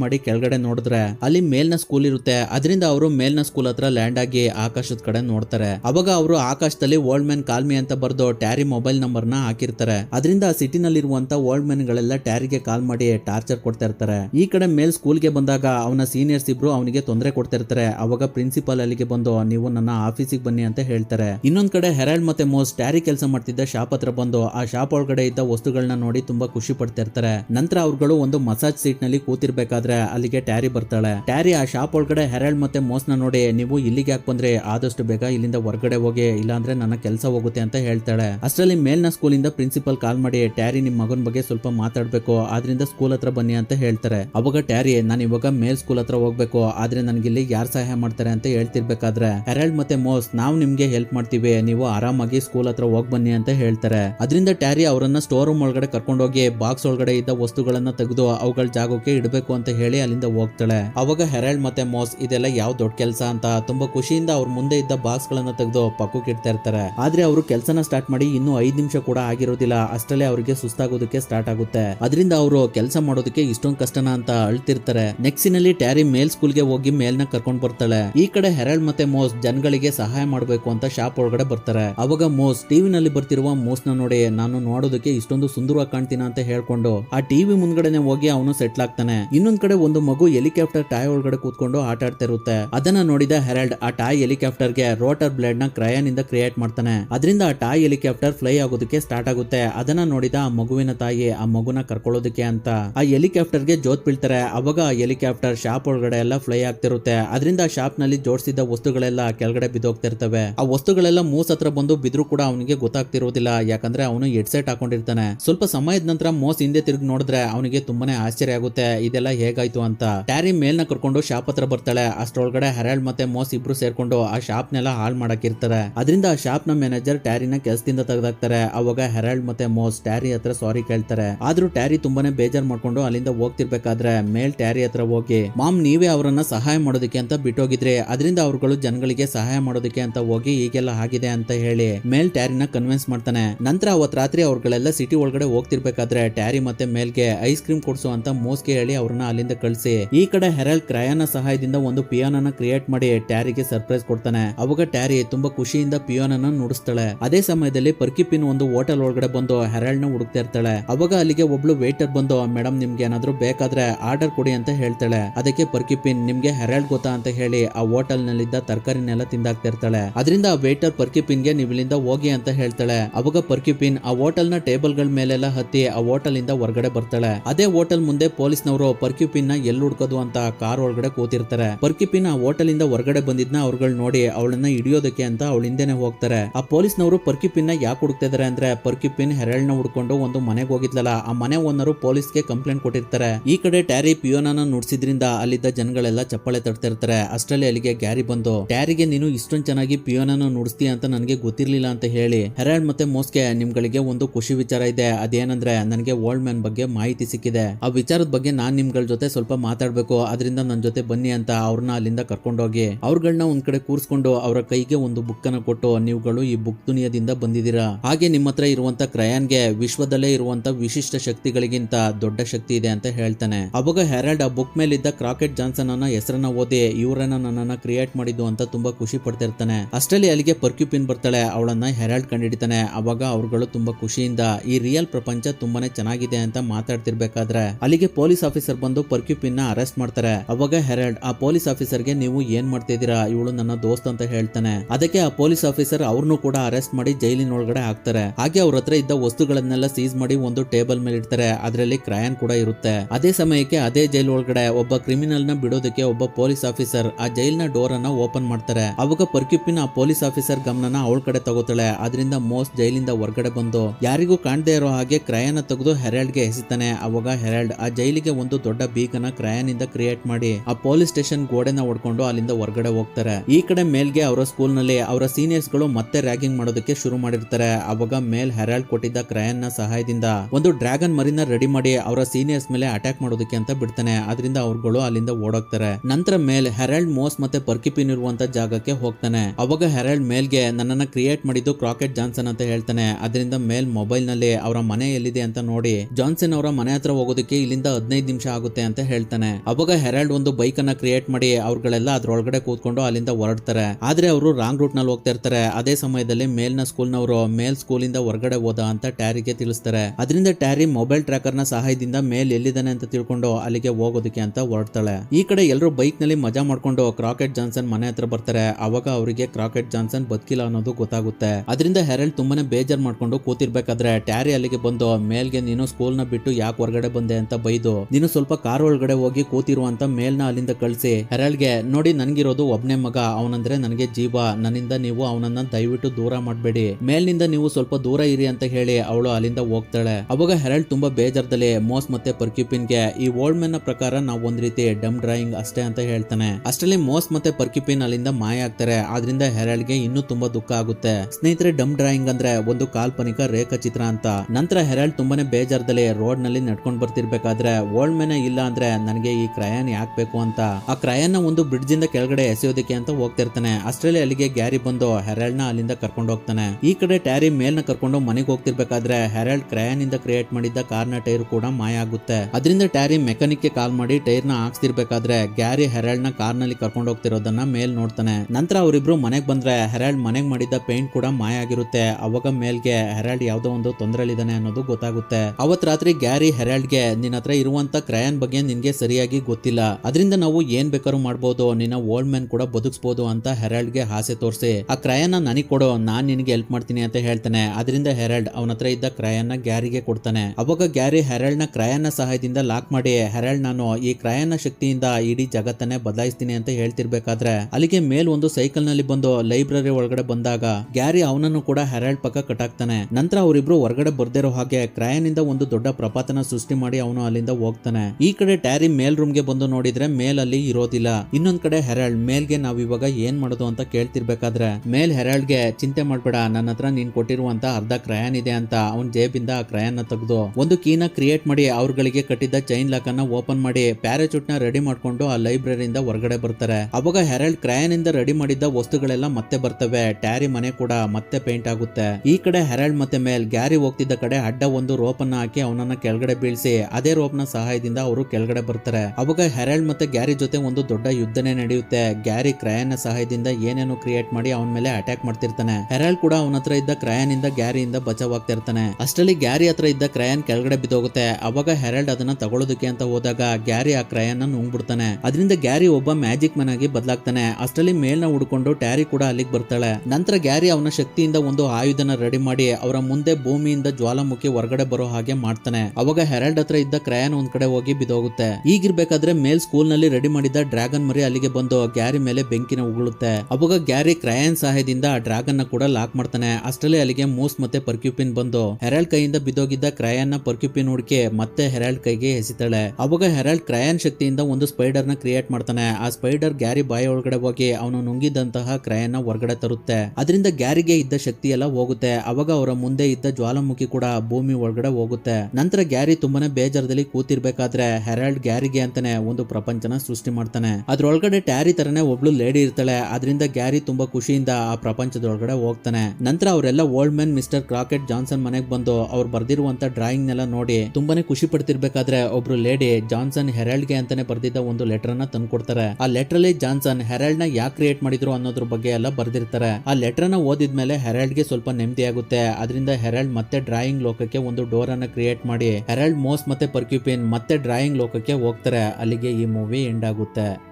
ಮಾಡಿ ಕೆಳಗಡೆ ನೋಡಿದ್ರೆ ಅಲ್ಲಿ ಮೇಲ್ನ ಸ್ಕೂಲ್ ಇರುತ್ತೆ. ಅದರಿಂದ ಅವರು ಮೇಲ್ನ ಸ್ಕೂಲ್ ಹತ್ರ ಲ್ಯಾಂಡ್ ಆಗಿ ಆಕಾಶದ ಕಡೆ ನೋಡ್ತಾರೆ. ಅವಾಗ ಅವರು ಆಕಾಶದಲ್ಲಿ ಓಲ್ಡ್ ಮ್ಯಾನ್ ಕಾಲ್ಮಿ ಅಂತ ಬರೆದು ಟ್ಯಾರಿ ಮೊಬೈಲ್ ನಂಬರ್ನ ಹಾಕಿರ್ತಾರೆ. ಅದರಿಂದ ಆ ಸಿಟಿನಲ್ಲಿರುವಂತ ಓಲ್ಡ್ ಮ್ಯಾನ್ ಗಳೆಲ್ಲ ಟ್ಯಾರಿಗೆ ಕಾಲ್ ಮಾಡಿ ಟಾರ್ಚರ್ ಕೊಡ್ತಾ ಇರ್ತಾರೆ. ಈ ಕಡೆ ಮೇಲ್ ಸ್ಕೂಲ್ಗೆ ಬಂದಾಗ ಅವನ ಸೀನಿಯರ್ಸ್ ಇಬ್ರು ಅವನಿಗೆ ತೊಂದರೆ ಕೊಡ್ತಾ ಇರ್ತಾರೆ. ಅವಾಗ ಪ್ರಿನ್ಸಿಪಾಲ್ ಅಲ್ಲಿಗೆ ಬಂದು, ನೀವು ನನ್ನ ಆಫೀಸಿಗೆ ಬನ್ನಿ ಅಂತ ಹೇಳ್ತಾರೆ. ಇನ್ನೊಂದ್ ಕಡೆ ಹೆರಾಲ್ಡ್ ಮತ್ತೆ ಮೋಸ್ ಟ್ಯಾರಿ ಕೆಲಸ ಮಾಡ್ತಿದ್ದ ಶಾಪ್ ಹತ್ರ ಬಂದು, ಆ ಶಾಪ್ ಒಳಗಡೆ ಇದ್ದ ವಸ್ತುಗಳನ್ನ ನೋಡಿ ತುಂಬಾ ಖುಷಿ ಪಡ್ತಾ ಇರ್ತಾರೆ. ನಂತರ ಅವ್ರುಗಳು ಒಂದು ಮಸಾಜ್ ಸೀಟ್ನಲ್ಲಿ ಕೂತಿರ್ಬೇಕಾದ್ರೆ ಅಲ್ಲಿಗೆ ಟ್ಯಾರಿ ಬರ್ತಾಳೆ. ಟ್ಯಾರಿ ಆ ಶಾಪ್ ಒಳಗಡೆ ಹೆರಾಲ್ಡ್ ಮತ್ತೆ ಮೋಸ್ನ ನೋಡಿ, ನೀವು ಇಲ್ಲಿಗೆ ಯಾಕೆ ಬಂದ್ರೆ? ಆದಷ್ಟು ಬೇಗ ಇಲ್ಲಿಂದ ಹೊರಗಡೆ ಹೋಗಿ, ಇಲ್ಲಾಂದ್ರೆ ನನ್ನ ಕೆಲಸ ಹೋಗುತ್ತೆ ಅಂತ ಹೇಳ್ತಾಳೆ. ಅಷ್ಟರಲ್ಲಿ ಮೇಲ್ನ ಸ್ಕೂಲ್ ಇಂದ ಪ್ರಿನ್ಸಿಪಲ್ ಕಾಲ್ ಮಾಡಿ, ಟ್ಯಾರಿ ನಿಮ್ ಮಗನ ಬಗ್ಗೆ ಸ್ವಲ್ಪ ಮಾತಾಡ್ಬೇಕು, ಆದ್ರಿಂದ ಸ್ಕೂಲ್ ಹತ್ರ ಬನ್ನಿ ಅಂತ ಹೇಳ್ತಾರೆ. ಅವಾಗ ಟ್ಯಾರಿ, ನಾನು ಇವಾಗ ಮೇಲ್ ಸ್ಕೂಲ್ ಹತ್ರ ಹೋಗ್ಬೇಕು, ಆದ್ರೆ ನನ್ಗೆ ಇಲ್ಲಿ ಯಾರು ಸಹಾಯ ಮಾಡ್ತಾರೆ ಅಂತ ಹೇಳ್ತಿರ್ಬೇಕಾದ್ರೆ, ಹೆರಾಲ್ಡ್ ಮತ್ತೆ ಮೋಸ್, ನಾವು ನಿಮ್ಗೆ ಹೆಲ್ಪ್ ಮಾಡ್ತೀವಿ, ನೀವು ಆರಾಮಾಗಿ ಸ್ಕೂಲ್ ಹತ್ರ ಹೋಗ್ ಬನ್ನಿ ಅಂತ ಹೇಳ್ತಾರೆ. ಅದರಿಂದ ಟ್ಯಾರಿ ಅವರನ್ನ ಸ್ಟೋರ್ ರೂಮ್ ಒಳಗಡೆ ಕರ್ಕೊಂಡೋಗಿ, ಬಾಕ್ಸ್ ಒಳಗಡೆ ಇದ್ದ ವಸ್ತುಗಳನ್ನ ತೆಗೆದು ಅವುಗಳ ಜಾಗಕ್ಕೆ ಇಡಬೇಕು ಅಂತ ಹೇಳಿ ಅಲ್ಲಿಂದ ಹೋಗ್ತಾಳೆ. ಅವಾಗ ಹೆರಾಲ್ಡ್ ಮತ್ತೆ ಮೋಸ್ ಇದೆಲ್ಲ ಯಾವ ದೊಡ್ಡ ಕೆಲಸ ಅಂತ ತುಂಬಾ ಖುಷಿಯಿಂದ ಅವ್ರ ಮುಂದೆ ಇದ್ದ ಬಾಕ್ಸ್ ಗಳನ್ನ ತೆಗೆದು ಪಕ್ಕಕ್ಕೆ ಇಡ್ತಾ ಇರ್ತಾರೆ. ಆದ್ರೆ ಅವರು ಕೆಲಸನ ಸ್ಟಾರ್ಟ್ ಮಾಡಿ ಇನ್ನೂ ಐದ್ ನಿಮಿಷ ಕೂಡ ಆಗಿರೋದಿಲ್ಲ. ಅಷ್ಟರಲ್ಲೇ ಅವರಿಗೆ ಸುಸ್ತಾಗೋದಕ್ಕೆ ಸ್ಟಾರ್ಟ್ ಆಗುತ್ತೆ. ಅದರಿಂದ ಅವರು ಕೆಲಸ ಮಾಡೋದಕ್ಕೆ ಇಷ್ಟೊಂದು ಕಷ್ಟನ ಅಂತ ಅಳ್ತಿರ್ತಾರೆ. ನೆಕ್ಸ್ಟ್ನಲ್ಲಿ ಟ್ಯಾರಿ ಮೇಲ್ ಸ್ಕೂಲ್ಗೆ ಹೋಗಿ ಮೇಲ್ನ ಕರ್ಕೊಂಡ್ ಬರ್ತಾಳೆ. ಈ ಕಡೆ ಹೆರಾಲ್ಡ್ ಮತ್ತೆ ಮೋಸ್ ಜನಗಳಿಗೆ ಸಹಾಯ ಮಾಡಬೇಕು ಅಂತ ಶಾಪ್ ಒಳಗಡೆ ಬರ್ತಾರೆ. ಅವಾಗ ಮೋಸ್ ಟಿವಿ ನಲ್ಲಿ ಬರ್ತಿರುವ ಮೋಸ್ನ ನೋಡಿ, ನಾನು ನೋಡೋದಕ್ಕೆ ಇಷ್ಟೊಂದು ಸುಂದರವಾಗಿ ಕಾಣ್ತೀನ? ಅಂತ ಹೇಳ್ಕೊಂಡು, ಆ ಟಿವಿ ಮುಂದ್ಗಡೆನೆ ಹೋಗಿ ಅವನು ಸೆಟ್ಲ್ ಆಗ್ತಾನೆ. ಇನ್ನೊಂದ್ ಕಡೆ ಒಂದು ಮಗು ಹೆಲಿಕಾಪ್ಟರ್ ಟಾಯ್ ಒಳಗಡೆ ಕೂತ್ಕೊಂಡು ಆಟ ಆಡ್ತಾ ಇರುತ್ತೆ. ಅದನ್ನ ನೋಡಿದ ಹೆರಾಲ್ಡ್ ಆ ಟಾಯ್ ಹೆಲಿಕಾಪ್ಟರ್ಗೆ ರೋಟರ್ ಬ್ಲೇಡ್ನ ಕ್ರಯನ್ ಇಂದ ಕ್ರಿಯೇಟ್ ಮಾಡ್ತಾನೆ. ಅದರಿಂದ ಆ ಟಾಯ್ ಹೆಲಿಕಾಪ್ಟರ್ ಫ್ಲೈ ಆಗೋದಕ್ಕೆ ಸ್ಟಾರ್ಟ್ ಆಗುತ್ತೆ. ಅದನ್ನ ನೋಡಿದ ಆ ಮಗುವಿನ ತಾಯಿ, ಆ ಮಗುನ ಕರ್ಕೊಳ್ಳೋದಕ್ಕೆ ಅಂತ. ಆ ಹೆಲಿಕಾಪ್ಟರ್ಗೆ ಜೋತ್ ಬೀಳ್ತಾರೆ. ಅವಾಗ ಆ ಹೆಲಿಕಾಪ್ಟರ್ ಶಾಪ್ ಒಳಗಡೆ ಎಲ್ಲ ಫ್ಲೈ ಆಗ್ತಿರುತ್ತೆ. ಅದರಿಂದ ಶಾಪ್ನಲ್ಲಿ ಜೋಡಿಸಿದ ವಸ್ತುಗಳೆಲ್ಲ ಕೆಳಗಡೆ ಬಿದ್ದೋಗ್ತಿರ್ತವೆ. ಆ ವಸ್ತುಗಳೆಲ್ಲ ಮೂಸ್ ಹತ್ರ ಬಂದು ಬಿದ್ರು ಕೂಡ ಅವನಿಗೆ ಗೊತ್ತಾಗ್ತಿರೋದಿಲ್ಲ. ಯಾಕಂದ್ರೆ ಅವನು ಹೆಡ್ಸೆಟ್ ಹಾಕೊಂಡಿರ್ತಾನೆ. ಸ್ವಲ್ಪ ಸಮಯದ ನಂತರ ಮೋಸ್ ಹಿಂದೆ ತಿರುಗಿ ನೋಡಿದ್ರೆ ಅವನಿಗೆ ತುಂಬಾನೇ ಆಶ್ಚರ್ಯ ಆಗುತ್ತೆ, ಇದೆಲ್ಲ ಹೇಗಾಯ್ತು ಅಂತ. ಟ್ಯಾರಿ ಮೇಲ್ನ ಕರ್ಕೊಂಡು ಶಾಪ್ ಹತ್ರ ಬರ್ತಾಳೆ. ಅಷ್ಟರೊಳಗಡೆ ಹೆರಾಲ್ಡ್ ಮತ್ತೆ ಮೋಸ್ ಇಬ್ರು ಸೇರ್ಕೊಂಡು ಆ ಶಾಪ್ ನೆಲ್ಲ ಹಾಳು ಮಾಡಾಕಿರ್ತಾರೆ. ಅದರಿಂದ ಆ ಶಾಪ್ನ ಮ್ಯಾನೇಜರ್ ಟ್ಯಾರಿನ ಕೆಲಸದಿಂದ ತೆಗೆದಾಕ್ತಾರೆ. ಅವಾಗ ಹೆರಾಲ್ಡ್ ಮತ್ತೆ ಮೋಸ್ ಟ್ಯಾರಿ ಹತ್ರ ಸಾರಿ ಕೇಳ್ತಾರೆ. ಆದ್ರೂ ಟ್ಯಾರಿ ತುಂಬಾನೇ ಬೇಜಾರ್ ಮಾಡ್ಕೊಂಡು ಅಲ್ಲಿಂದ ಹೋಗ್ತಿರ್ಬೇಕಾದ್ರೆ ಮೇಲ್ ಟ್ಯಾರಿ ಹತ್ರ ಹೋಗಿ, ಮಾಮ್, ನೀವೇ ಅವರನ್ನ ಸಹಾಯ ಮಾಡೋದಕ್ಕೆ ಅಂತ ಬಿಟ್ಟೋಗಿದ್ರೆ. ಅದರಿಂದ ಅವ್ರುಗಳು ಜನಗಳಿಗೆ ಸಹಾಯ ಮಾಡೋದಕ್ಕೆ ಅಂತ ಹೋಗಿ ಈಗೆಲ್ಲ ಆಗಿದೆ ಅಂತ ಹೇಳಿ ಮೇಲ್ ಟ್ಯಾರಿನ ಕನ್ವಿನ್ಸ್ ಮಾಡ್ತಾನೆ. ನಂತರ ಅವತ್ ರಾತ್ರಿ ಅವ್ರಗಳೆಲ್ಲ ಸಿಟಿ ಒಳಗಡೆ ಹೋಗ್ತಿರ್ಬೇಕಾದ್ರೆ, ಟ್ಯಾರಿ ಮತ್ತೆ ಮೇಲ್ಗೆ ಐಸ್ ಕ್ರೀಮ್ ಕೊಡ್ಸು ಅಂತ ಮೋಸ್ಗೆ ಹೇಳಿ ಅವ್ರನ್ನ ಅಲ್ಲಿಂದ ಕಳಿಸಿ. ಈ ಕಡೆ ಹೆರಲ್ ಕ್ರಯಾನ ಸಹಾಯದಿಂದ ಒಂದು ಪಿಯಾನನ ಕ್ರಿಯೇಟ್ ಮಾಡಿ ಟ್ಯಾರಿಗೆ ಸರ್ಪ್ರೈಸ್ ಕೊಡ್ತಾನೆ. ಅವಾಗ ಟ್ಯಾರಿ ತುಂಬಾ ಖುಷಿಯಿಂದ ಪಿಯಾನನ ನುಡಿಸ್ತಾಳೆ. ಅದೇ ಸಮಯದಲ್ಲಿ ಪರ್ಕಿಪಿನ್ ಒಂದು ಹೋಟೆಲ್ ಒಳಗಡೆ ಬಂದು ಹೆರಾಲ್ಡ್ನ ಹುಡುಕ್ತಾ ಇರ್ತಾಳೆ. ಅವಾಗ ಅಲ್ಲಿಗೆ ಒಬ್ಳು ವೇಟರ್ ಬಂದು ಮೇಡಮ್ ನಿಮ್ಗೆ ಏನಾದ್ರು ಬೇಕಾದ್ರೆ ಆರ್ಡರ್ ಕೊಡಿ ಅಂತ ಹೇಳ್ತಾಳೆ. ಅದಕ್ಕೆ ಪರ್ಕಿಪಿನ್ ನಿಮ್ಗೆ ಹೆರಾಲ್ಡ್ ಗೊತ್ತಾ ಅಂತ ಹೇಳಿ ಆ ಹೋಟೆಲ್ ನಲ್ಲಿದ್ದ ತರಕಾರಿನೆಲ್ಲ ತಿಂದಾಕ್ತಾ ಇರ್ತಾಳೆ. ಅದರಿಂದ ಆ ವೇಟರ್ ಪರ್ಕಿಪಿನ್ಗೆ ಇಲ್ಲಿಂದ ಹೋಗಿ ಅಂತ ಹೇಳ್ತಾಳೆ. ಅವಾಗ ಪರ್ಕಿಪಿನ್ ಆ ಹೋಟೆಲ್ನ ಟೇಬಲ್ಗಳ ಮೇಲೆಲ್ಲ ಹತ್ತಿ ಆ ಹೋಟೆಲ್ ಇಂದ ಹೊರಗಡೆ ಬರ್ತಾಳೆ. ಅದೇ ಹೋಟೆಲ್ ಮುಂದೆ ಪೊಲೀಸ್ನವರು ಪರ್ಕಿಪಿನ್ನ ಎಲ್ಲಿ ಹುಡ್ಕೋದು ಅಂತ ಕಾರ್ ಒಳಗಡೆ ಕೂತಿರ್ತಾರೆ. ಪರ್ಕಿಪಿನ್ ಆ ಹೋಟೆಲ್ ಇಂದ ಹೊರಗಡೆ ಬಂದಿದ್ನ ಅವ್ರುಗಳು ನೋಡಿ ಅವಳನ್ನ ಹಿಡಿಯೋದಕ್ಕೆ ಅಂತ ಅವಳ ಹಿಂದೆನೆ ಹೋಗ್ತಾರೆ. ಆ ಪೊಲೀಸ್ನವರು ಪರ್ಕಿಪಿನ್ನ ಯಾಕೆ ಹುಡುಕ್ತಾ ಇದಾರೆ ಅಂದ್ರೆ ಪರ್ಕಿಪಿನ್ ಹೆರಳ್ನ ಹುಡ್ಕೊಂಡು ಒಂದು ಮನೆಗೆ ಹೋಗಿದ್ಲಲ್ಲ, ಆ ಮನೆ ಓನರು ಪೊಲೀಸ್ಗೆ ಕಂಪ್ಲೇಂಟ್ ಕೊಟ್ಟಿರ್ತಾರೆ. ಈ ಕಡೆ ಟ್ಯಾರಿ ಪಿಯೋನನ ನುಡ್ಸಿದ್ರಿಂದ ಅಲ್ಲಿದ್ದ ಜನಗಳೆಲ್ಲ ಚಪ್ಪಾಳೆ ತಡ್ತಿರ್ತಾರೆ ಅಷ್ಟರಲ್ಲಿ ಅಲ್ಲಿಗೆ ಗ್ಯಾರಿ ಬಂದು, ಟ್ಯಾರಿಗೆ ನೀನು ಇಷ್ಟೊಂದ್ ಚೆನ್ನಾಗಿ ಪಿಯೋನನ ನುಡಿಸ್ತೀಯ ಅಂತ ನನಗೆ ಗೊತ್ತಿರ್ಲಿಲ್ಲ ಅಂತ ಹೇಳಿ. ಹೆರಳ್ ಮತ್ತೆ ಮೋಸ್ಗೆ ನಿಮ್ಗಳಿಗೆ ಒಂದು ಖುಷಿ ವಿಚಾರ ಇದೆ. ಅದೇನಂದ್ರೆ, ನನಗೆ ಓಲ್ಡ್ ಮ್ಯಾನ್ ಬಗ್ಗೆ ಮಾಹಿತಿ ಸಿಕ್ಕಿದೆ. ಆ ವಿಚಾರದ ಬಗ್ಗೆ ನಾನ್ ನಿಮ್ಗಳ ಜೊತೆ ಸ್ವಲ್ಪ ಮಾತಾಡ್ಬೇಕು. ಅದರಿಂದ ನನ್ನ ಜೊತೆ ಬನ್ನಿ ಅಂತ ಅವ್ರನ್ನ ಅಲ್ಲಿಂದ ಕರ್ಕೊಂಡೋಗಿ. ಅವ್ರಗಳನ್ನ ಒಂದ್ ಕಡೆ ಕೂರಿಸ್ಕೊಂಡು ಅವರ ಕೈಗೆ ಒಂದು ಬುಕ್ ಅನ್ನ ಕೊಟ್ಟು ನೀವುಗಳು ಈ ಬುಕ್ ದುನಿಯಾದಿಂದ ಬಂದಿದ್ದೀರಾ? ಹಾಗೆ ನಿಮ್ಮ ಹತ್ರ ಇರುವಂತ ಕ್ರಯಾನ್ಗೆ ವಿಶ್ವದಲ್ಲೇ ಇರುವಂತ ವಿಶಿಷ್ಟ ಶಕ್ತಿಗಳಿಗಿಂತ ದೊಡ್ಡ ಶಕ್ತಿ ಇದೆ ಅಂತ ಹೇಳ್ತಾನೆ. ಅವಾಗ ಹೆರಾಲ್ಡ್ ಆ ಬುಕ್ ಮೇಲಿದ್ದ ಕ್ರಾಕೆಟ್ ಜಾನ್ಸನ್ ಅನ್ನ ಹೆಸರನ್ನ ಓದಿ ಇವರನ್ನ ನನ್ನನ್ನ ಕ್ರಿಯೇಟ್ ಮಾಡಿದ್ದು ಅಂತ ತುಂಬಾ ಖುಷಿ ಪಡ್ತಿರ್ತಾನೆ. ಅಷ್ಟರಲ್ಲಿ ಅಲ್ಲಿಗೆ ಪರ್ಕ್ಯೂಪಿನ್ ಬರ್ತಾಳೆ. ಅವಳನ್ನ ಹೆರಾಲ್ಡ್ ಕಂಡಿಡಿತಾನೆ. ಅವಾಗ ಅವ್ರುಗಳು ತುಂಬಾ ಖುಷಿಯಿಂದ ಈ ರಿಯಲ್ ಪ್ರಪಂಚ ತುಂಬಾನೇ ಚೆನ್ನಾಗಿದೆ ಅಂತ ಮಾತಾಡ್ತಿರ್ಬೇಕಾದ್ರೆ ಅಲ್ಲಿಗೆ ಪೊಲೀಸ್ ಆಫೀಸರ್ ಬಂದು ಪರ್ಕ್ಯೂಪಿನ್ ಅರೆಸ್ಟ್ ಮಾಡ್ತಾರೆ. ಅವಾಗ ಹೆರಲ್ಡ್, ಆ ಪೊಲೀಸ್ ಆಫೀಸರ್ಗೆ ನೀವು ಏನ್ ಮಾಡ್ತಿದ್ದೀರಾ? ಇವಳು ನನ್ನ ದೋಸ್ತ್ ಅಂತ ಹೇಳ್ತಾನೆ. ಅದಕ್ಕೆ ಆ ಪೊಲೀಸ್ ಆಫೀಸರ್ ಅವ್ರನ್ನು ಕೂಡ ಅರೆಸ್ಟ್ ಮಾಡಿ ಜೈಲಿನ ಒಳಗಡೆ ಹಾಕ್ತಾರೆ. ಹಾಗೆ ಅವ್ರ ಹತ್ರ ಇದ್ದ ವಸ್ತುಗಳನ್ನೆಲ್ಲ ಸೀಸ್ ಮಾಡಿ ಒಂದು ಟೇಬಲ್ ಮೇಲೆ ಇಡ್ತಾರೆ. ಅದರಲ್ಲಿ ಕ್ರಯಾನ್ ಕೂಡ ಇರುತ್ತೆ. ಅದೇ ಸಮಯಕ್ಕೆ ಅದೇ ಜೈಲ್ ಒಳಗಡೆ ಒಬ್ಬ ಕ್ರಿಮಿನಲ್ನ ಬಿಡೋದಕ್ಕೆ ಒಬ್ಬ ಪೊಲೀಸ್ ಆಫೀಸರ್ ಆ ಜೈಲ್ನ ಡೋರ್ ಅನ್ನ ಓಪನ್ ಮಾಡ್ತಾರೆ. ಅವಾಗ ಪರ್ಕ್ಯೂಪಿನ್ ಆ ಪೊಲೀಸ್ ಆಫೀಸರ್ ಗಮನನ ಅವಳ ಕಡೆ ತಗೋತಾಳೆ. ಅದರಿಂದ ಮೋಸ್ಟ್ ಜೈಲಿಂದ ಹೊರಗಡೆ ಬಂದು, ಯಾರಿಗೂ ಕಾಣದೇ ಇರೋ ಹಾಗೆ ಕ್ರಯಾನ ತೆಗೆದು ಹೆರಾಲ್ಡ್ಗೆ ಎಸಿತಾನೆ ಅವಾಗ ಹೆರಾಲ್ಡ್ ಆ ಜೈಲಿಗೆ ಒಂದು ದೊಡ್ಡ ಬೀಗನ ಕ್ರಯಾನ್ ಇಂದ ಕ್ರಿಯೇಟ್ ಮಾಡಿ, ಆ ಪೊಲೀಸ್ ಸ್ಟೇಷನ್ ಗೋಡೆನ ಹೊಡ್ಕೊಂಡು ಅಲ್ಲಿಂದ ಹೊರಗಡೆ ಹೋಗ್ತಾರೆ. ಈ ಕಡೆ ಮೇಲ್ಗೆ ಅವರ ಸ್ಕೂಲ್ನಲ್ಲಿ ಅವರ ಸೀನಿಯರ್ಸ್ಗಳು ಮತ್ತೆ ರ್ಯಾಗಿಂಗ್ ಮಾಡೋದಕ್ಕೆ ಶುರು ಮಾಡಿರ್ತಾರೆ. ಅವಾಗ ಮೇಲ್ ಹೆರಾಲ್ಡ್ ಕೊಟ್ಟಿದ್ದ ಕ್ರಯಾನ್ನ ಸಹಾಯದಿಂದ ಒಂದು ಡ್ರ್ಯಾಗನ್ ಮರಿನ ರೆಡಿ ಮಾಡಿ ಅವರ ಸೀನಿಯರ್ಸ್ ಮೇಲೆ ಅಟ್ಯಾಕ್ ಮಾಡೋದಕ್ಕೆ ಅಂತ ಬಿಡ್ತಾನೆ. ಅದರಿಂದ ಅವ್ರುಗಳು ಅಲ್ಲಿಂದ ಓಡೋಗ್ತಾರೆ. ನಂತರ ಮೇಲ್ ಹೆರಾಲ್ಡ್ ಮೋಸ್ ಮತ್ತೆ ಪರ್ಕಿಪಿನ್ ಇರುವಂತ ಜಾಗಕ್ಕೆ ಹೋಗ್ತಾನೆ. ಅವಾಗ ಹೆರಾಲ್ಡ್ ಮೇಲ್ಗೆ ನನ್ನನ್ನ ಕ್ರಿಯೇಟ್ ಮಾಡಿದ್ದು ಕ್ರಾಕೆಟ್ ಜಾನ್ಸನ್ ಅಂತ ಹೇಳ್ತಾನೆ. ಅದರಿಂದ ಮೇಲ್ ಮೊಬೈಲ್ನಲ್ಲಿ ಅವರ ಮನೆ ಎಲ್ಲಿದೆ ಅಂತ ನೋಡಿ ಜಾನ್ಸನ್ ಅವರ ಮನೆ ಹತ್ರ ಹೋಗೋದಕ್ಕೆ ಇಲ್ಲಿಂದ ಹದಿನೈದು ನಿಮಿಷ ಆಗುತ್ತೆ ಅಂತ ಹೇಳ್ತಾನೆ. ಅವಾಗ ಹೆರಾಲ್ಡ್ ಒಂದು ಬೈಕ್ ಅನ್ನ ಕ್ರಿಯೇಟ್ ಮಾಡಿ ಅವ್ರಗಳೆಲ್ಲ ಅದ್ರೊಳಗಡೆ ಕೂತ್ಕೊಂಡು ಅಲ್ಲಿಂದ ಹೊರಡ್ತಾರೆ. ಆದ್ರೆ ಅವರು ರಾಂಗ್ ರೂಟ್ನಲ್ಲಿ ಹೋಗ್ತಾ ಇರ್ತಾರೆ. ಅದೇ ಸಮಯದಲ್ಲಿ ಮೇಲ್ನ ಸ್ಕೂಲ್ನವರು ಮೇಲ್ ಸ್ಕೂಲ್ ಇಂದ ಹೊರಗಡೆ ಹೋದ ಅಂತ ಟ್ಯಾರಿಗೆ ತಿಳಿಸ್ತಾರೆ. ಅದರಿಂದ ಟ್ಯಾರಿ ಮೊಬೈಲ್ ಟ್ರ್ಯಾಕರ್ನ ಸಹಾಯದಿಂದ ಮೇಲ್ ಎಲ್ಲಿದ್ದಾನೆ ಅಂತ ತಿಳ್ಕೊಂಡು ಅಲ್ಲಿಗೆ ಹೋಗೋದಕ್ಕೆ ಅಂತ ಹೊರಡ್ತಾಳೆ. ಈ ಕಡೆ ಎಲ್ಲರೂ ಬೈಕ್ನಲ್ಲಿ ಮಜಾ ಮಾಡ್ಕೊಂಡು ಕ್ರಾಕೆಟ್ ಜಾನ್ಸನ್ ಮನೆ ಹತ್ರ ಬರ್ತಾರೆ. ಅವಾಗ ಅವರಿಗೆ ಕ್ರಾಕೆಟ್ ಜಾನ್ಸನ್ ಬದುಕಿಲ್ಲ ಅನ್ನೋದು ಗೊತ್ತಾಗುತ್ತೆ. ಅದರಿಂದ ಹೆರಲ್ಡ್ ತುಂಬಾನೇ ಬೇಜಾರ್ ಮಾಡ್ಕೊಂಡು ಕೂತಿರ್ಬೇಕಾದ್ರೆ ಟ್ಯಾರಿ ಅಲ್ಲಿಗೆ ಬಂದು ಮೇಲ್ಗೆ ನೀನು ಸ್ಕೂಲ್ನ ಬಿಟ್ಟು ಯಾಕೆ ಹೊರಗಡೆ ಬಂದೆ ಅಂತ ಬೈದು ನೀನು ಸ್ವಲ್ಪ ಕಾರ್ ಒಳಗಡೆ ಹೋಗಿ ಕೂತಿರುವಂತ ಮೇಲ್ನ ಅಲ್ಲಿಂದ ಕಳಿಸಿ ಹೆರಲ್ಗೆ ನೋಡಿ ನನ್ಗಿರೋದು ಒಬ್ನೇ ಮಗ, ಅವನಂದ್ರೆ ನನಗೆ ಜೀವ, ನನ್ನಿಂದ ನೀವು ಅವನನ್ನ ದಯವಿಟ್ಟು ದೂರ ಮಾಡಬೇಡಿ. ಮೇಲ್ನಿಂದ ನೀವು ಸ್ವಲ್ಪ ದೂರ ಇರಿ ಅಂತ ಹೇಳಿ ಅವಳು ಅಲ್ಲಿಂದ ಹೋಗ್ತಾಳೆ. ಅವಾಗ ಹೆರಲ್ಡ್ ತುಂಬಾ ಬೇಜಾರದಲ್ಲಿ ಮೋಸ್ ಮತ್ತೆ ಪರ್ಕ್ಯೂಪಿನ್ಗೆ ಈ ಓಲ್ಡ್ ಮ್ಯಾನ್ ಪ್ರಕಾರ ನಾವು ಒಂದ್ ರೀತಿ ಡಮ್ ಡ್ರಾಯಿಂಗ್ ಅಷ್ಟೇ ಅಂತ ಹೇಳ್ತಾನೆ. ಅಷ್ಟರಲ್ಲಿ ಮೋಸ್ ಮತ್ತೆ ಪರ್ಕಿಪಿನ್ ಅಲ್ಲಿಂದ ಮಾಯ ಆಗ್ತಾರೆ. ಆದ್ರಿಂದ ಹೆರಲ್ಡ್ಗೆ ಇನ್ನೂ ತುಂಬಾ ದುಃಖ ಆಗುತ್ತೆ. ಸ್ನೇಹಿತರೆ, ಡಮ್ ಡ್ರಾಯಿಂಗ್ ಅಂದ್ರೆ ಒಂದು ಕಾಲ್ಪನಿಕ ರೇಖಾಚಿತ್ರ ಅಂತ. ನಂತರ ಹೆರಳ್ ತುಂಬಾನೇ ಬೇಜಾರದಲ್ಲಿ ರೋಡ್ ನಲ್ಲಿ ನಡ್ಕೊಂಡು ಬರ್ತಿರ್ಬೇಕಾದ್ರೆ ಓಲ್ಡ್ ಮೆನೆ ಇಲ್ಲ ಅಂದ್ರೆ ನನಗೆ ಈ ಕ್ರಯಾನ್ ಯಾಕೆ ಬೇಕು ಅಂತ. ಆ ಕ್ರಯಾನ್ ಒಂದು ಬ್ರಿಡ್ಜ್ ಇಂದ ಕೆಳಗಡೆ ಎಸೆಯೋದಕ್ಕೆ ಅಂತ ಹೋಗ್ತಿರ್ತಾನೆ. ಅಷ್ಟರಲ್ಲಿ ಅಲ್ಲಿಗೆ ಗ್ಯಾರಿ ಬಂದು ಹೆರಾಲ್ಡ್ನ ಅಲ್ಲಿಂದ ಕರ್ಕೊಂಡು ಹೋಗ್ತಾನೆ. ಈ ಕಡೆ ಟ್ಯಾರಿ ಮೇಲ್ನ ಕರ್ಕೊಂಡು ಮನೆಗೆ ಹೋಗ್ತಿರ್ಬೇಕಾದ್ರೆ ಹೆರಾಲ್ಡ್ ಕ್ರಯಾನ್ ಇಂದ ಕ್ರಿಯೇಟ್ ಮಾಡಿದ್ದ ಕಾರ್ನ ಟೈರ್ ಕೂಡ ಮಾಯ ಆಗುತ್ತೆ. ಅದರಿಂದ ಟ್ಯಾರಿ ಮೆಕ್ಯಾನಿಕ್ಗೆ ಕಾಲ್ ಮಾಡಿ ಟೈರ್ನ ಹಾಕ್ಸ್ತಿರ್ಬೇಕಾದ್ರೆ ಗ್ಯಾರಿ ಹೆರಾಲ್ಡ್ನ ಕಾರ್ನಲ್ಲಿ ಕರ್ಕೊಂಡು ಹೋಗ್ತಿರೋದನ್ನ ಮೇಲ್ ನೋಡ್ತಾನೆ. ನಂತರ ಅವರಿಬ್ರು ಮನೆಗೆ ಬಂದ್ರೆ ಹೆರಾಲ್ಡ್ ಮನೆಗೆ ಮಾಡಿದ್ದ ಪೇಂಟ್ ಕೂಡ ಮಾಯ ಆಗಿರುತ್ತೆ. ಅವಾಗ ಮೇಲ್ಗೆ ಹೆರಾಲ್ಡ್ ಯಾವ್ದೋ ಒಂದು ತೊಂದರೆಲಿದ್ದಾನೆ ಅನ್ನೋದು ಗೊತ್ತಾಗುತ್ತೆ. ಅವತ್ ರಾತ್ರಿ ಗ್ಯಾರಿ ಹೆರಾಲ್ಡ್ಗೆ ನಿನ್ನ ಹತ್ರ ಇರುವಂತ ಕ್ರಯಾನ್ ಬಗ್ಗೆ ನಿನ್ಗೆ ಸರಿಯಾಗಿ ಗೊತ್ತಿಲ್ಲ. ಅದರಿಂದ ನಾವು ಏನ್ ಬೇಕಾದ್ರೂ ಮಾಡ್ಬೋದು. ನಿನ್ನ ಓಲ್ಡ್ ಮ್ಯಾನ್ ಕೂಡ ಬದುಕಿಸಬಹುದು ಅಂತ ಹೆರಾಲ್ಡ್ಗೆ ಆಸೆ ತೋರಿಸಿ. ಆ ಕ್ರಯಾನ ನನಗೆ ಕೊಡು. ನಾನ್ ನಿನಗೆ ಹೆಲ್ಪ್ ಮಾಡ್ತೀನಿ ಅಂತ ಹೇಳ್ತಾನೆ. ಅದರಿಂದ ಹೆರಾಲ್ಡ್ ಅವನ ಹತ್ರ ಇದ್ದ ಕ್ರಯಾನ್ ಗ್ಯಾರಿಗೆ ಕೊಡ್ತಾನೆ. ಅವಾಗ ಗ್ಯಾರಿ ಹೆರಾಲ್ಡ್ನ ಕ್ರಯಾನ್ ಸಹಾಯದಿಂದ ಲಾಕ್ ಮಾಡಿ ಹೆರಾಲ್ಡ್ ನಾನು ಈ ಕ್ರಯಾನ್ ಶಕ್ತಿಯಿಂದ ಇಡೀ ಜಗತ್ತನ್ನೇ ಬದಲಾಯಿಸ್ತೀನಿ ಅಂತ ಹೇಳ್ತಿರ್ಬೇಕಾದ್ರೆ, ಅಲ್ಲಿಗೆ ಮೇಲ್ ಒಂದು ಸೈಕಲ್ನಲ್ಲಿ ಬಂದು ಲೈಬ್ರರಿ ಒಳಗಡೆ ಬಂದಾಗ ಗ್ಯಾರಿ ಅವನನ್ನು ಕೂಡ ಹೆರಾಲ್ಡ್ ಪಕ್ಕ ಕಟ್ಟಾಕ್ತಾನೆ ನಂತರ ಅವರಿಬ್ರು ಹೊರಗಡೆ ಬರ್ದಿರೋ ಹಾಗೆ ಕ್ರಯನ್ ಇಂದ ಒಂದು ದೊಡ್ಡ ಪ್ರಪಾತನ ಸೃಷ್ಟಿ ಮಾಡಿ ಅವನು ಅಲ್ಲಿಂದ ಹೋಗ್ತಾನೆ. ಈ ಕಡೆ ಟ್ಯಾರಿ ಮೇಲ್ ರೂಮ್ಗೆ ಬಂದು ನೋಡಿದ್ರೆ ಮೇಲ್ ಅಲ್ಲಿ ಇರೋದಿಲ್ಲ. ಇನ್ನೊಂದ್ ಕಡೆ ಹೆರಾಲ್ಡ್ ಮೇಲ್ಗೆ ನಾವ್ ಇವಾಗ ಏನ್ ಮಾಡೋದು ಅಂತ ಕೇಳ್ತಿರ್ಬೇಕಾದ್ರೆ, ಮೇಲ್ ಹೆರಾಲ್ಡ್ಗೆ ಚಿಂತೆ ಮಾಡ್ಬೇಡ ನನ್ನ ಹತ್ರ ನೀನ್ ಕೊಟ್ಟಿರುವಂತ ಅರ್ಧ ಕ್ರಯಾನ್ ಇದೆ ಅಂತ ಅವನ್ ಜೇಬಿಂದ ಆ ಕ್ರಯಾನ್ನ ತೆಗೆದು ಒಂದು ಕೀನ ಕ್ರಿಯೇಟ್ ಮಾಡಿ ಅವ್ರಗಳಿಗೆ ಕಟ್ಟಿದ್ದ ಚೈನ್ ಲಾಕ್ ಅನ್ನ ಓಪನ್ ಮಾಡಿ ಪ್ಯಾರಾಚೂಟ್ನ ರೆಡಿ ಮಾಡ್ಕೊಂಡು ಆ ಲೈಬ್ರರಿಯಿಂದ ಹೊರಗಡೆ ಬರ್ತಾರೆ. ಅವಾಗ ಹೆರಾಲ್ಡ್ ಕ್ರಯಾನ್ ಇಂದ ರೆಡಿ ಮಾಡಿದ್ದ ವಸ್ತುಗಳೆಲ್ಲ ಮತ್ತೆ ಬರ್ತವೆ, ಟ್ಯಾರಿ ಮನೆ ಕೂಡ ಮತ್ತೆ ಪೇಂಟ್ ಆಗುತ್ತೆ. ಈ ಕಡೆ ಹೆರಾಲ್ಡ್ ಮತ್ತೆ ಮೇಲ್, ಗ್ಯಾರಿ ಹೋಗ್ತಿದ್ದ ಕಡೆ ಅಡ್ಡ ಒಂದು ರೋಪ್ ಅನ್ನ ಹಾಕಿ ಅವನನ್ನ ಕೆಳಗಡೆ ಬೀಳಿಸಿ ಅದೇ ರೋಪ್ನ ಸಹಾಯದಿಂದ ಅವರು ಕೆಳಗಡೆ ಬರ್ತಾರೆ. ಅವಾಗ ಹೆರಾಲ್ಡ್ ಮತ್ತೆ ಗ್ಯಾರಿ ಜೊತೆ ಒಂದು ದೊಡ್ಡ ಯುದ್ಧನೇ ನಡೆಯುತ್ತೆ. ಗ್ಯಾರಿ ಕ್ರಯನ್ ಸಹಾಯದಿಂದ ಏನೇನೋ ಕ್ರಿಯೇಟ್ ಮಾಡಿ ಅವನ ಮೇಲೆ ಅಟ್ಯಾಕ್ ಮಾಡ್ತಿರ್ತಾನೆ. ಹೆರಾಲ್ಡ್ ಕೂಡ ಅವನ ಹತ್ರ ಇದ್ದ ಕ್ರಯಾನ್ ಇಂದ ಗ್ಯಾರಿಯಿಂದ ಬಚಾವಾಗ್ತಾ ಇರ್ತಾನೆ ಅಷ್ಟರಲ್ಲಿ ಗ್ಯಾರಿ ಹತ್ರ ಇದ್ದ ಕ್ರಯಾನ್ ಕೆಳಗಡೆ ಬಿದ್ದೋಗುತ್ತೆ. ಅವಾಗ ಹೆರಾಲ್ಡ್ ಅದನ್ನ ತಗೊಳ್ಳೋದಕ್ಕೆ ಅಂತ ಹೋದಾಗ ಗ್ಯಾರಿ ಆ ಕ್ರಯಾನ್ ನುಂಗ್ಬಿಡ್ತಾನೆ. ಅದರಿಂದ ಗ್ಯಾರಿ ಒಬ್ಬ ಮ್ಯಾಜಿಕ್ ಮ್ಯಾನ್ ಆಗಿ ಬದಲಾಗ್ತಾನೆ. ಅಷ್ಟರಲ್ಲಿ ಮೇಲ್ನ ಹುಡ್ಕೊಂಡು ಟ್ಯಾರಿ ಕೂಡ ಅಲ್ಲಿಗೆ ಬರ್ತಾಳೆ. ನಂತರ ಗ್ಯಾರಿ ಅವನ ಶಕ್ತಿಯಿಂದ ಒಂದು ಆಯುಧನ ರೆಡಿ ಮಾಡಿ ಅವರ ಮುಂದೆ ಭೂಮಿಯಿಂದ ಜ್ವಾಲಾಮುಖಿ ಹೊರಗಡೆ ಬರೋ ಹಾಗೆ ಮಾಡ್ತಾನೆ. ಅವಾಗ ಹೆರಾಲ್ಡ್ ಹತ್ರ ಇದ್ದ ಕ್ರಯಾನ್ ಒಂದ್ ಕಡೆ ಹೋಗಿ ಬಿದೋಗುತ್ತೆ ಈಗಿರ್ಬೇಕಾದ್ರೆ ಮೇಲ್ ಸ್ಕೂಲ್ನಲ್ಲಿ ರೆಡಿ ಮಾಡಿದ್ದ ಡ್ರ್ಯಾಗನ್ ಮರಿ ಅಲ್ಲಿಗೆ ಬಂದು ಗ್ಯಾರಿ ಮೇಲೆ ಬೆಂಕಿನ ಉಗುಳುತ್ತೆ. ಅವಾಗ ಗ್ಯಾರಿ ಕ್ರಯಾನ್ ಸಹಾಯದಿಂದ ಆ ಡ್ರ್ಯಾಗನ್ನ ಕೂಡ ಲಾಕ್ ಮಾಡ್ತಾನೆ. ಅಷ್ಟರಲ್ಲಿ ಅಲ್ಲಿಗೆ ಮೂಸ್ ಮತ್ತೆ ಪರ್ಕ್ಯೂಪಿನ್ ಬಂದು ಹೆರಾಲ್ಡ್ ಕೈಯಿಂದ ಬಿದ್ದೋಗಿದ್ದ ಕ್ರಯಾನ್ನ ಪರ್ಕ್ಯೂಪಿನ್ ಹುಡುಕಿ ಮತ್ತೆ ಹೆರಾಲ್ಡ್ ಕೈಗೆ ಎಸಿತಾಳೆ. ಅವಾಗ ಹೆರಾಲ್ಡ್ ಕ್ರಯಾನ್ ಶಕ್ತಿಯಿಂದ ಒಂದು ಸ್ಪೈಡರ್ನ ಕ್ರಿಯೇಟ್ ಮಾಡ್ತಾನೆ. ಆ ಸ್ಪೈಡರ್ ಗ್ಯಾರಿ ಬಾಯಿ ಒಳಗಡೆ ಹೋಗಿ ಅವನು ನುಂಗಿದಂತಹ ಕ್ರಯಾನ್ನ ಹೊರಗಡೆ ತರುತ್ತೆ. ಅದರಿಂದ ಗ್ಯಾರಿಗೆ ಇದ್ದ ಶಕ್ತಿ ಎಲ್ಲ ಹೋಗುತ್ತೆ. ಅವಾಗ ಅವರ ಮುಂದೆ ಇದ್ದ ಜ್ವಾಲಾಮುಖಿ ಕೂಡ ಭೂಮಿ ಒಳಗಡೆ ಹೋಗುತ್ತೆ. ನಂತರ ಗ್ಯಾರಿ ತುಂಬಾನೇ ಬೇಜಾರದಲ್ಲಿ ಕೂತಿರ್ಬೇಕಾದ್ರೆ ಹೆರಾಲ್ಡ್ ಗ್ಯಾರಿಗೆ ಅಂತಾನೆ ಒಂದು ಪ್ರಪಂಚನ ಸೃಷ್ಟಿ ಮಾಡ್ತಾನೆ. ಅದ್ರೊಳಗಡೆ ಟ್ಯಾರಿ ತರನೇ ಒಬ್ಳು ಲೇಡಿ ಇರ್ತಾಳೆ. ಅದರಿಂದ ಗ್ಯಾರಿ ತುಂಬಾ ಖುಷಿಯಿಂದ ಆ ಪ್ರಪಂಚದೊಳಗಡೆ ಹೋಗ್ತಾನೆ. ನಂತರ ಅವರೆಲ್ಲ old man mister Crockett Johnson ಮನೆಗೆ ಬಂದು ಅವ್ರು ಬರ್ದಿರುವಂತ ಡ್ರಾಯಿಂಗ್ ನೆಲ್ಲ ನೋಡಿ ತುಂಬಾನೇ ಖುಷಿ ಪಡ್ತಿರ್ಬೇಕಾದ್ರೆ ಒಬ್ರು ಲೇಡಿ ಜಾನ್ಸನ್ ಹೆರಾಲ್ಡ್ಗೆ ಅಂತಾನೆ ಬರ್ದಿದ್ದ ಒಂದು ಲೆಟರ್ನ ತಂದ್ಕೊಡ್ತಾರೆ. ಆ ಲೆಟರ್ ಅಲ್ಲಿ ಜಾನ್ಸನ್ ಹೆರಾಲ್ಡ್ನ ಯಾಕೆ ಕ್ರಿಯೇಟ್ ಮಾಡಿದ್ರು ಅನ್ನೋದ್ರ ಬಗ್ಗೆ ಎಲ್ಲ ಬರ್ದಿರ್ತಾರೆ. ಆ ಲೆಟರ್ನ ಓದಿದ್ಮೇಲೆ ಹೆರಾಲ್ಡ್ಗೆ ಸ್ವಲ್ಪ ನೆಮ್ಮದಿ ಆಗುತ್ತೆ. ಅದರಿಂದ ಹೆರಾಲ್ಡ್ ಮತ್ತೆ ಡ್ರಾಯಿಂಗ್ ಲೋಕಕ್ಕೆ ಒಂದು ಡೋರ್ ಅನ್ನ ಕ್ರಿಯೇಟ್ ಮಾಡಿ ಹೆರಾಲ್ಡ್ ಮೋಸ್ ಮತ್ತೆ ಪರ್ಕ್ಯೂಪಿನ್ ಮತ್ತೆ ಡ್ರಾಯಿಂಗ್ ಲೋಕಕ್ಕೆ ಹೋಗ್ತಾರೆ. ಅಲ್ಲಿಗೆ ಈ ಮೂವಿ ಎಂಡ್ ಆಗುತ್ತೆ.